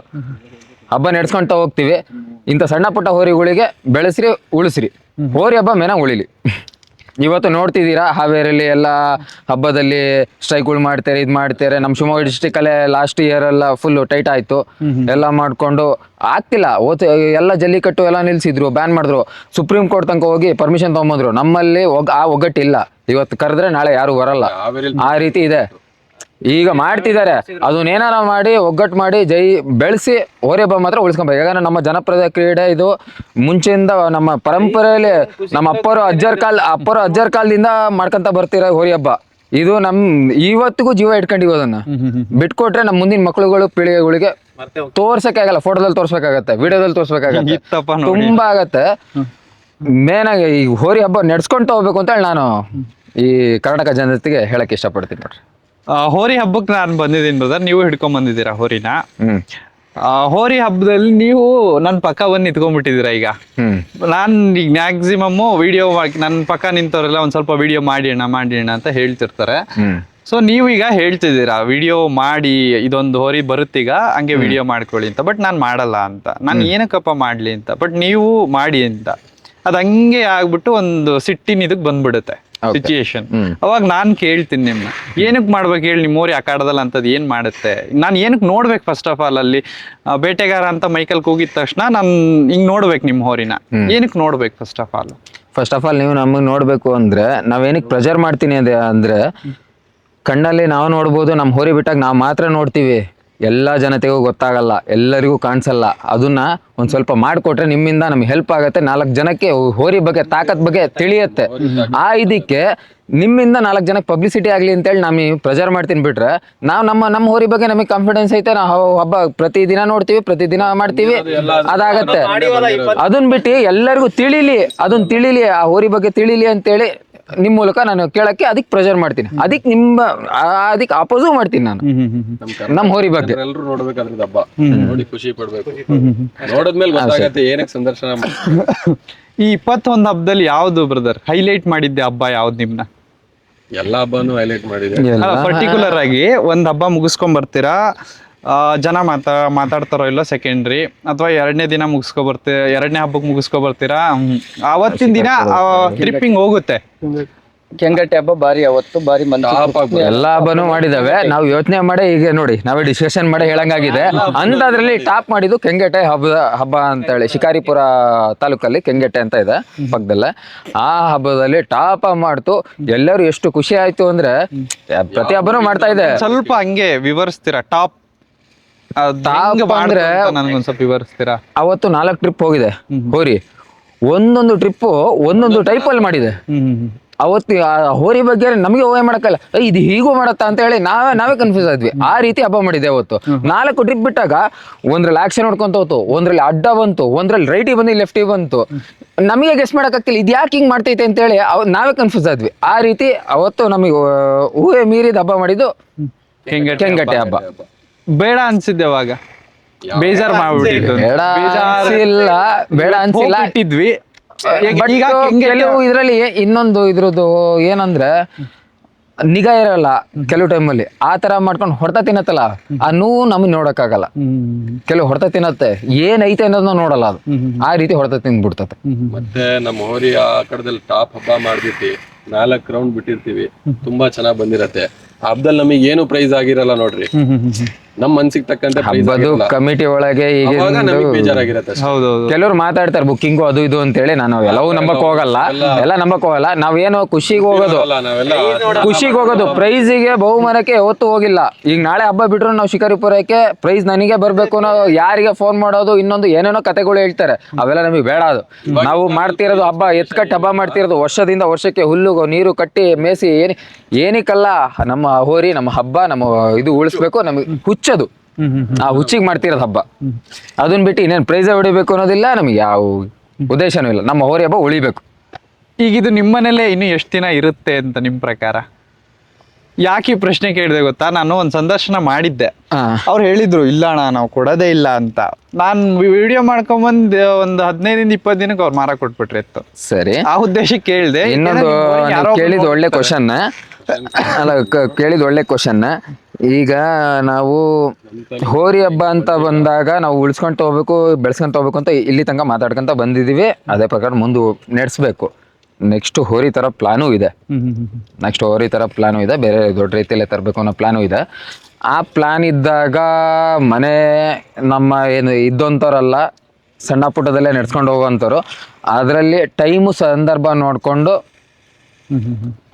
ಹಬ್ಬ ನಡೆಸ್ಕೊಂತ ಹೋಗ್ತೀವಿ. ಇಂಥ ಸಣ್ಣ ಪುಟ್ಟ ಹೋರಿಗಳಿಗೆ ಬೆಳೆಸ್ರಿ ಉಳಿಸ್ರಿ. ಹೋರಿ ಹಬ್ಬ ಮೇನ ಉಳಿಲಿ. ಇವತ್ತು ನೋಡ್ತಿದ್ದೀರಾ? ಹಾವೇರಿಲಿ ಎಲ್ಲ ಹಬ್ಬದಲ್ಲಿ ಸ್ಟ್ರೈಕ್ಗಳು ಮಾಡ್ತಾರೆ ಇದು ಮಾಡ್ತಾರೆ. ನಮ್ಮ ಶಿವಮೊಗ್ಗ ಡಿಸ್ಟಿಕ್ ಅಲ್ಲೇ ಲಾಸ್ಟ್ ಇಯರ್ ಎಲ್ಲ ಫುಲ್ ಟೈಟ್ ಆಯ್ತು. ಎಲ್ಲ ಮಾಡ್ಕೊಂಡು ಆಗ್ತಿಲ್ಲ. ಓತ್ ಎಲ್ಲ ಜಲ್ಲಿಕಟ್ಟು ಎಲ್ಲ ನಿಲ್ಸಿದ್ರು ಬ್ಯಾನ್ ಮಾಡಿದ್ರು. ಸುಪ್ರೀಂ ಕೋರ್ಟ್ ತನಕ ಹೋಗಿ ಪರ್ಮಿಷನ್ ತಗೊಂಬಂದ್ರು. ನಮ್ಮಲ್ಲಿ ಒಗ್ ಆ ಒಗ್ಗಟ್ಟಿಲ್ಲ. ಇವತ್ತು ಕರೆದ್ರೆ ನಾಳೆ ಯಾರು ಬರಲ್ಲ. ಆ ರೀತಿ ಇದೆ. ಈಗ ಮಾಡ್ತಿದ್ದಾರೆ. ಅದನ್ನೇನಾರ ಮಾಡಿ ಒಗ್ಗಟ್ಟು ಮಾಡಿ ಜೈ ಬೆಳೆಸಿ ಹೋರಿ ಹಬ್ಬ ಮಾತ್ರ ಉಳಿಸ್ಕೊಬೇಕು ಯಾಕಂದ್ರೆ ನಮ್ಮ ಜನಪ್ರದ ಕ್ರೀಡೆ ಇದು ಮುಂಚೆಯಿಂದ ನಮ್ಮ ಪರಂಪರೆಯಲ್ಲಿ ನಮ್ಮ ಅಪ್ಪರು ಅಜ್ಜರ್ ಕಾಲ್ ಅಪ್ಪರು ಅಜ್ಜರ್ ಕಾಲದಿಂದ ಮಾಡ್ಕೊಂತ ಬರ್ತೀರ ಹೋರಿ ಹಬ್ಬ. ಇದು ನಮ್ ಇವತ್ತಿಗೂ ಜೀವ ಇಟ್ಕೊಂಡಿವಿ ಅದನ್ನ. ಬಿಟ್ಕೊಟ್ರೆ ನಮ್ಮ ಮುಂದಿನ ಮಕ್ಕಳುಗಳು ಪೀಳಿಗೆಗಳಿಗೆ ತೋರ್ಸಕ್ಕೆ ಆಗಲ್ಲ ಫೋಟೋದಲ್ಲಿ ತೋರ್ಸ್ಬೇಕಾಗತ್ತೆ ವಿಡಿಯೋದಲ್ಲಿ ತೋರ್ಸ್ಬೇಕಾಗತ್ತೆ ತುಂಬಾ ಆಗತ್ತೆ. ಮೇನ್ ಆಗಿ ಈ ಹೋರಿ ಹಬ್ಬ ನಡ್ಸ್ಕೊಂತ ಹೋಗ್ಬೇಕು ಅಂತ ಹೇಳಿ ನಾನು ಈ ಕರ್ನಾಟಕ ಜನತೆಗೆ ಹೇಳಕ್ ಇಷ್ಟಪಡ್ತೀನಿ ನೋಡ್ರಿ. ಹೋರಿ ಹಬ್ಬಕ್ಕೆ ನಾನು ಬಂದಿದ್ದೀನಿ ಬ್ರದರ್ ನೀವು ಹಿಡ್ಕೊಂಡ್ ಬಂದಿದ್ದೀರಾ ಹೋರಿನ? ಹ್ಮ್. ಆ, ಹೋರಿ ಹಬ್ಬದಲ್ಲಿ ನೀವು ನನ್ನ ಪಕ್ಕ ಬಂದು ನಿಂತ್ಕೊಂಡ್ಬಿಟ್ಟಿದ್ದೀರಾ ಈಗ? ನಾನು ಈಗ ಮ್ಯಾಕ್ಸಿಮಮ್ ವಿಡಿಯೋ ನನ್ನ ಪಕ್ಕ ನಿಂತವರೆಲ್ಲ ಒಂದು ಸ್ವಲ್ಪ ವಿಡಿಯೋ ಮಾಡಿಣ ಮಾಡಿಣ ಅಂತ ಹೇಳ್ತಿರ್ತಾರೆ. ಸೊ ನೀವು ಈಗ ಹೇಳ್ತಿದ್ದೀರಾ ವಿಡಿಯೋ ಮಾಡಿ ಇದೊಂದು ಹೋರಿ ಬರುತ್ತೀಗ ಹಂಗೆ ವಿಡಿಯೋ ಮಾಡ್ಕೊಳ್ಳಿ ಅಂತ. ಬಟ್ ನಾನು ಮಾಡಲ್ಲ ಅಂತ. ನಾನು ಏನಕ್ಕಪ್ಪ ಮಾಡಲಿ ಅಂತ. ಬಟ್ ನೀವು ಮಾಡಿ ಅಂತ. ಅದು ಹಂಗೆ ಆಗ್ಬಿಟ್ಟು ಒಂದು ಸಿಟ್ಟಿನ ಇದಕ್ಕೆ ಬಂದ್ಬಿಡುತ್ತೆ. ಸಿಚುಯೇಷನ್ ಅವಾಗ ನಾನ್ ಕೇಳ್ತೀನಿ ನಿಮ್ಮ ಏನಕ್ಕೆ ಮಾಡ್ಬೇಕು ಹೇಳಿ ನಿಮ್ಮ ಊರಿ ಆಕಾಡದಲ್ಲ ಕಾಡದಲ್ಲಿ ಅಂತದ್ ಏನ್ ಮಾಡುತ್ತೆ? ನಾನು ಏನಕ್ಕೆ ನೋಡ್ಬೇಕು ಫಸ್ಟ್ ಆಫ್ ಆಲ್ ಅಲ್ಲಿ? ಬೇಟೆಗಾರ ಅಂತ ಮೈಕಲ್ ಕೂಗಿದ ತಕ್ಷಣ ನಾನು ಹಿಂಗ್ ನೋಡ್ಬೇಕು ನಿಮ್ಮ ಹೋರಿನ. ಏನಕ್ಕೆ ನೋಡ್ಬೇಕು first of all first of all ನೀವು ನಮಗೆ ನೋಡ್ಬೇಕು ಅಂದ್ರೆ ನಾವೇನಕ್ಕೆ ಪ್ರೆಜರ್ ಮಾಡ್ತೀನಿ ಅದೇ ಅಂದ್ರೆ ಕಣ್ಣಲ್ಲಿ ನಾವು ನೋಡ್ಬೋದು ನಮ್ಮ ಹೋರಿ ಬಿಟ್ಟಾಗ ನಾವು ಮಾತ್ರ ನೋಡ್ತೀವಿ. ಎಲ್ಲ ಜನತೆಗೂ ಗೊತ್ತಾಗಲ್ಲ ಎಲ್ಲರಿಗೂ ಕಾಣಿಸಲ್ಲ. ಅದನ್ನ ಒಂದ್ ಸ್ವಲ್ಪ ಮಾಡಿಕೊಟ್ರೆ ನಿಮ್ಮಿಂದ ನಮ್ಗೆ ಹೆಲ್ಪ್ ಆಗುತ್ತೆ. ನಾಲ್ಕು ಜನಕ್ಕೆ ಹೋರಿ ಬಗ್ಗೆ ತಾಕತ್ ಬಗ್ಗೆ ತಿಳಿಯುತ್ತೆ. ಆ ಇದಕ್ಕೆ ನಿಮ್ಮಿಂದ ನಾಲ್ಕು ಜನಕ್ಕೆ ಪಬ್ಲಿಸಿಟಿ ಆಗಲಿ ಅಂತೇಳಿ ನಮಗೆ ಪ್ರೆಜರ್ ಮಾಡ್ತೀನಿ ಬಿಟ್ರೆ ನಾವು ನಮ್ಮ ನಮ್ಮ ಹೋರಿ ಬಗ್ಗೆ ನಮಗೆ ಕಾನ್ಫಿಡೆನ್ಸ್ ಐತೆ. ನಾವು ಹಬ್ಬ ಪ್ರತಿದಿನ ನೋಡ್ತೀವಿ ಪ್ರತಿದಿನ ಮಾಡ್ತೀವಿ. ಅದಾಗತ್ತೆ. ಅದನ್ನ ಬಿಟ್ಟು ಎಲ್ಲರಿಗೂ ತಿಳಿಲಿ ಅದನ್ನ ತಿಳಿಲಿ ಆ ಹೋರಿ ಬಗ್ಗೆ ತಿಳಿಲಿ ಅಂತೇಳಿ ನಿಮ್ ಮೂಲಕ ನಾನು ಕೇಳಕ್ಕೆ ಅದಕ್ಕೆ ಪ್ರೆಷರ್ ಮಾಡ್ತೀನಿ. ಅದಕ್ಕೆ ನಿಮ್ಮ ಅದಕ್ಕೆ ಅಪೋಸು ಮಾಡ್ತೀನಿ ನಾನು. ನಮ್ಮ ಹೋರಿ ಬಗ್ಗೆ. ಎಲ್ಲರೂ ನೋಡ್ಬೇಕಾದ್ರೆ ಹಬ್ಬ. ನೋಡಿ ಖುಷಿ ಪಡ್ಬೇಕು. ನೋಡಿದ್ಮೇಲೆ ಗೊತ್ತಾಗತ್ತೆ ಏನಕ್ಕೆ ಸಂದರ್ಶನ. ಈ ಇಪ್ಪತ್ತೊಂದು ಹಬ್ಬದಲ್ಲಿ ಯಾವ್ದು ಬ್ರದರ್ ಹೈಲೈಟ್ ಮಾಡಿದ್ದೆ ಹಬ್ಬ ಯಾವ್ದು ನಿಮ್ನ? ಎಲ್ಲಾ ಹಬ್ಬನು ಹೈಲೈಟ್ ಮಾಡಿದೆ. ಎಲ್ಲ. ಪರ್ಟಿಕ್ಯುಲರ್ ಆಗಿ ಒಂದ್ ಹಬ್ಬ ಮುಗಿಸ್ಕೊಂಡ್ ಬರ್ತೀರಾ? ಜನ ಮಾತಾ ಮಾತಾಡ್ತಾರೋ ಇಲ್ಲೋ ಸೆಕೆಂಡ್ರಿ ಅಥವಾ ಎರಡನೇ ದಿನ ಮುಗಿಸ್ಕೊ ಬರ್ತೀರ ಎರಡನೇ ಹಬ್ಬಕ್ಕೆ ಮುಗಿಸ್ಕೊ ಬರ್ತೀರಾ ಹ್ಮ್. ಅವತ್ತಿನ ದಿನ ಟ್ರಿಪ್ಪಿಂಗ್ ಹೋಗುತ್ತೆ. ಕೆಂಗಟ್ಟೆ ಹಬ್ಬ ಬಾರಿ ಅವತ್ತು ಬಾರಿ ಮಂದಿ ಎಲ್ಲಾ ಹಬ್ಬನೂ ಮಾಡಿದಾವೆ. ನಾವು ಯೋಚನೆ ಮಾಡಿ ಈಗ ನೋಡಿ ನಾವೇ ಡಿಸ್ಕಷನ್ ಮಾಡಿ ಹೇಳಂಗಾಗಿದೆ. ಅಂತದ್ರಲ್ಲಿ ಟಾಪ್ ಮಾಡಿದ್ದು ಕೆಂಗಟ್ಟೆ ಹಬ್ಬದ ಹಬ್ಬ ಅಂತ ಹೇಳಿ ಶಿಕಾರಿಪುರ ತಾಲೂಕಲ್ಲಿ ಕೆಂಗಟ್ಟೆ ಅಂತ ಇದೆ ಪಕ್ಕದಲ್ಲೇ. ಆ ಹಬ್ಬದಲ್ಲಿ ಟಾಪ್ ಮಾಡ್ತು. ಎಲ್ಲರೂ ಎಷ್ಟು ಖುಷಿ ಆಯ್ತು ಅಂದ್ರೆ ಪ್ರತಿ ಹಬ್ಬನೂ ಮಾಡ್ತಾ ಇದೆ. ಸ್ವಲ್ಪ ಹಂಗೆ ವಿವರಿಸ್ತೀರಾ? ಟಾಪ್ Top ಅಂದ್ರೆ- ನನ್ಗೊಂದ್ ಸ್ವಲ್ಪ ವಿವರಿಸ್ತೀರಾ? ಅವತ್ತು ನಾಲ್ಕು ಟ್ರಿಪ್ ಹೋಗಿದೆ ಹೋರಿ. ಒಂದೊಂದು ಟ್ರಿಪ್ಪು ಒಂದೊಂದು ಟೈಪ್ ಅಲ್ಲಿ ಮಾಡಿದೆ. ಅವತ್ತು ಹೋರಿ ಬಗ್ಗೆ ನಮಗೆ ಊಹೆ ಮಾಡಕ್ಕಲ್ಲ. ಇದು ಹೀಗೂ ಮಾಡತ್ತಾ ಅಂತ ಹೇಳಿ ನಾವೇ ನಾವೇ ಕನ್ಫ್ಯೂಸ್ ಆದ್ವಿ. ಆ ರೀತಿ ಹಬ್ಬ ಮಾಡಿದೆ ಅವತ್ತು. ನಾಲ್ಕು ಟ್ರಿಪ್ ಬಿಟ್ಟಾಗ ಒಂದ್ರಲ್ಲಿ ಆಕ್ಷನ್ ನೋಡ್ಕೊಂತ ಹೋತು ಒಂದ್ರಲ್ಲಿ ಅಡ್ಡ ಬಂತು ಒಂದ್ರಲ್ಲಿ ರೈಟಿಗೆ ಬಂದು ಲೆಫ್ಟಿ ಬಂತು. ನಮಗೆ ಗೆಸ್ ಮಾಡಕ್ಕಾಗ್ತಿಲ್ಲ ಇದು ಯಾಕೆ ಹಿಂಗ್ ಮಾಡ್ತೈತೆ ಅಂತೇಳಿ ನಾವೇ ಕನ್ಫ್ಯೂಸ್ ಆದ್ವಿ. ಆ ರೀತಿ ಅವತ್ತು ನಮಗೆ ಊಹೆ ಮೀರಿದ ಹಬ್ಬ ಮಾಡಿದ್ದು ಕೆಂಗಟ್ಟೆ ಹಬ್ಬ. ಬೇಡ ಅನ್ಸಿದ್ದೆ ಅವಾಗ. ಬೇಜಾರ್ ಮಾಡ್ಬಿಟ್ಟಿದ್ದು. ಬೇಡ ಬೇಜಾರ್ ಅನ್ಸಿಲ್ಲ ಬೇಡ ಅನ್ಸಿಲ್ಲ. ಹೋಗ್ಬಿಟ್ಟಿದ್ವಿ ಈಗ- But ಈಗ ಕೆಲವು ಇದ್ರಲ್ಲಿ ಇನ್ನೊಂದು ಇದ್ರದ್ದು ಏನಂದ್ರೆ ನಿಗಾ ಇರಲ್ಲ ಕೆಲವು ಟೈಮಲ್ಲಿ ಆ ತರ ಮಾಡ್ಕೊಂಡು ಹೊಡೆತ ತಿನ್ನತ್ತಲ್ಲ ಆ ನೋವು ನಮಗೆ ನೋಡಕ್ಕಾಗಲ್ಲ. ಕೆಲವು ಹೊಡೆತ ತಿನ್ನತ್ತೆ. ಏನೈತೆ ಅನ್ನೋದನ್ನ ನೋಡಲ್ಲ ಅದು. ಆ ರೀತಿ ಹೊಡೆತ ತಿಂದ್ಬಿಡ್ತತೆ ಮತ್ತೆ ನಮ್ಮ ಹೋರಿ ಆ ಕಡದಲ್ಲಿ ಟಾಪ್ ಹಬ್ಬ ಮಾಡ್ಬಿಟ್ಟು ನಾಲ್ಕು ರೌಂಡ್ ಬಿಟ್ಟಿರ್ತೀವಿ. ತುಂಬಾ ಚೆನ್ನಾಗಿ ಬಂದಿರತ್ತೆ. ಹಬ್ಬದಲ್ಲಿ ನಮಗೆ ಏನು ಪ್ರೈಸ್ ಆಗಿರಲ್ಲ ನೋಡ್ರಿ. ನಮ್ ಮನ್ಸಿಗೆ ತಕ್ಕಂತೆ ಆಗಿರಲ್ಲ. ಕಮಿಟಿ ಒಳಗೆ ಈಗ ಅವಾಗ ನಮಗೆ ಬೇಜಾರಾಗಿರತ್ತೆ ಅಷ್ಟೇ. ಹೌದೌದು ಕೆಲವ್ರು ಮಾತಾಡ್ತಾರೆ ಬುಕ್ಕಿಂಗ್ ಅದು ಇದು ಅಂತ ಹೇಳಿ ನಾನು ಎಲ್ಲವೂ ನಂಬಕ್ ಹೋಗಲ್ಲ. ಎಲ್ಲ ನಂಬಕ್ ಹೋಗಲ್ಲ. ನಾವೇನು ಖುಷಿಗೆ ಹೋಗೋದು. ಅಲ್ಲ ನಾವೆಲ್ಲ ಖುಷಿಗೆ ಹೋಗೋದು. ಪ್ರೈಸಿಗೆ ಬಹುಮಾನಕ್ಕೆ ಯಾವತ್ತೂ ಹೋಗಿಲ್ಲ. ಈಗ ನಾಳೆ ಹಬ್ಬ ಬಿಟ್ರು ನಾವು ಶಿಕಾರಿಪುರಕ್ಕೆ ಪ್ರೈಸ್ ನನಗೆ ಬರ್ಬೇಕು ಅನ್ನೋ ಯಾರಿಗೆ ಫೋನ್ ಮಾಡೋದು ಇನ್ನೊಂದು ಏನೇನೋ ಕತೆಗಳು ಹೇಳ್ತಾರೆ. ಅವೆಲ್ಲ ನಮಗೆ ಬೇಡ ಅದು. ನಾವು ಮಾಡ್ತಿರೋದು ಹಬ್ಬ ಎತ್ಕಟ್ಟು ಹಬ್ಬ ಮಾಡ್ತಿರೋದು. ವರ್ಷದಿಂದ ವರ್ಷಕ್ಕೆ ಹುಲ್ಲು ನೀರು ಕಟ್ಟಿ ಮೇಸಿ ಏನಿ ಏನಕ್ಕಲ್ಲ. ನಮ್ಮ ಹೋರಿ ನಮ್ಮ ಹಬ್ಬ ನಮ್ಮ ಇದು ಉಳಿಸ್ಬೇಕು. ನಮಗೆ ಹುಚ್ಚದು. ಆ ಹುಚ್ಚಿಗೆ ಮಾಡ್ತಿರೋದು ಹಬ್ಬ. ಅದನ್ನ ಬಿಟ್ಟು ಇನ್ನೇನು ಪ್ರೈಸ್ ಹೊಡಿಬೇಕು ಅನ್ನೋದಿಲ್ಲ ನಮ್ಗೆ ಯಾವ ಉದ್ದೇಶನೂ ಇಲ್ಲ. ನಮ್ಮ ಹೋರಿ ಹಬ್ಬ ಉಳಿಬೇಕು. ಈಗ ಇದು ನಿಮ್ಮನೇಲೆ ಇನ್ನು ಎಷ್ಟು ದಿನ ಇರುತ್ತೆ ಅಂತ ನಿಮ್ ಪ್ರಕಾರ? ಯಾಕೆ ಈ ಪ್ರಶ್ನೆ ಕೇಳಿದೆ ಗೊತ್ತಾ? ನಾನು ಒಂದು ಸಂದರ್ಶನ ಮಾಡಿದ್ದೆ. ಅವ್ರು ಹೇಳಿದ್ರು ಇಲ್ಲ ಅಣ್ಣ ನಾವು ಕೊಡೋದೇ ಇಲ್ಲ ಅಂತ. ನಾನು ವಿಡಿಯೋ ಮಾಡ್ಕೊಂಬಂದ್ ಒಂದು ಹದಿನೈದಿಂದ ಇಪ್ಪತ್ತು ದಿನಕ್ಕೆ ಅವ್ರು ಮಾರ ಕೊಟ್ಬಿಟ್ರಿ ಇತ್ತು ಸರಿ. ಆ ಉದ್ದೇಶಕ್ಕೆ ಕೇಳಿದೆ. ಇನ್ನೊಂದು ಕೇಳಿದ ಒಳ್ಳೆ ಕ್ವಶನ್ ಅಲ್ಲ ಕೇಳಿದ ಒಳ್ಳೆ ಕ್ವಶನ್ ಈಗ ನಾವು ಹೋರಿ ಹಬ್ಬ ಅಂತ ಬಂದಾಗ ನಾವು ಉಳಿಸ್ಕೊಂತ ಹೋಗ್ಬೇಕು ಬೆಳೆಸ್ಕೊಂತ ಹೋಗ್ಬೇಕು ಅಂತ ಇಲ್ಲಿ ತನಕ ಮಾತಾಡ್ಕೊಂತ ಬಂದಿದೀವಿ. ಅದೇ ಪ್ರಕಾರ ಮುಂದೆ ನಡೆಸ್ಬೇಕು. ನೆಕ್ಸ್ಟ್ ಹೋರಿ ತರ ಪ್ಲಾನು ಇದೆ. ನೆಕ್ಸ್ಟ್ ಹೋರಿ ತರ ಪ್ಲಾನು ಇದೆ. ಬೇರೆ ದೊಡ್ಡ ರೀತಿಯಲ್ಲೇ ತರಬೇಕು ಅನ್ನೋ ಪ್ಲಾನು ಇದೆ. ಆ ಪ್ಲಾನ್ ಇದ್ದಾಗ ಮನೆ ನಮ್ಮ ಏನು ಇದ್ದಂಥವ್ರಲ್ಲ ಸಣ್ಣ ಪುಟ್ಟದಲ್ಲೇ ನಡ್ಸ್ಕೊಂಡು ಹೋಗುವಂಥವ್ರು ಅದರಲ್ಲಿ ಟೈಮು ಸಂದರ್ಭ ನೋಡಿಕೊಂಡು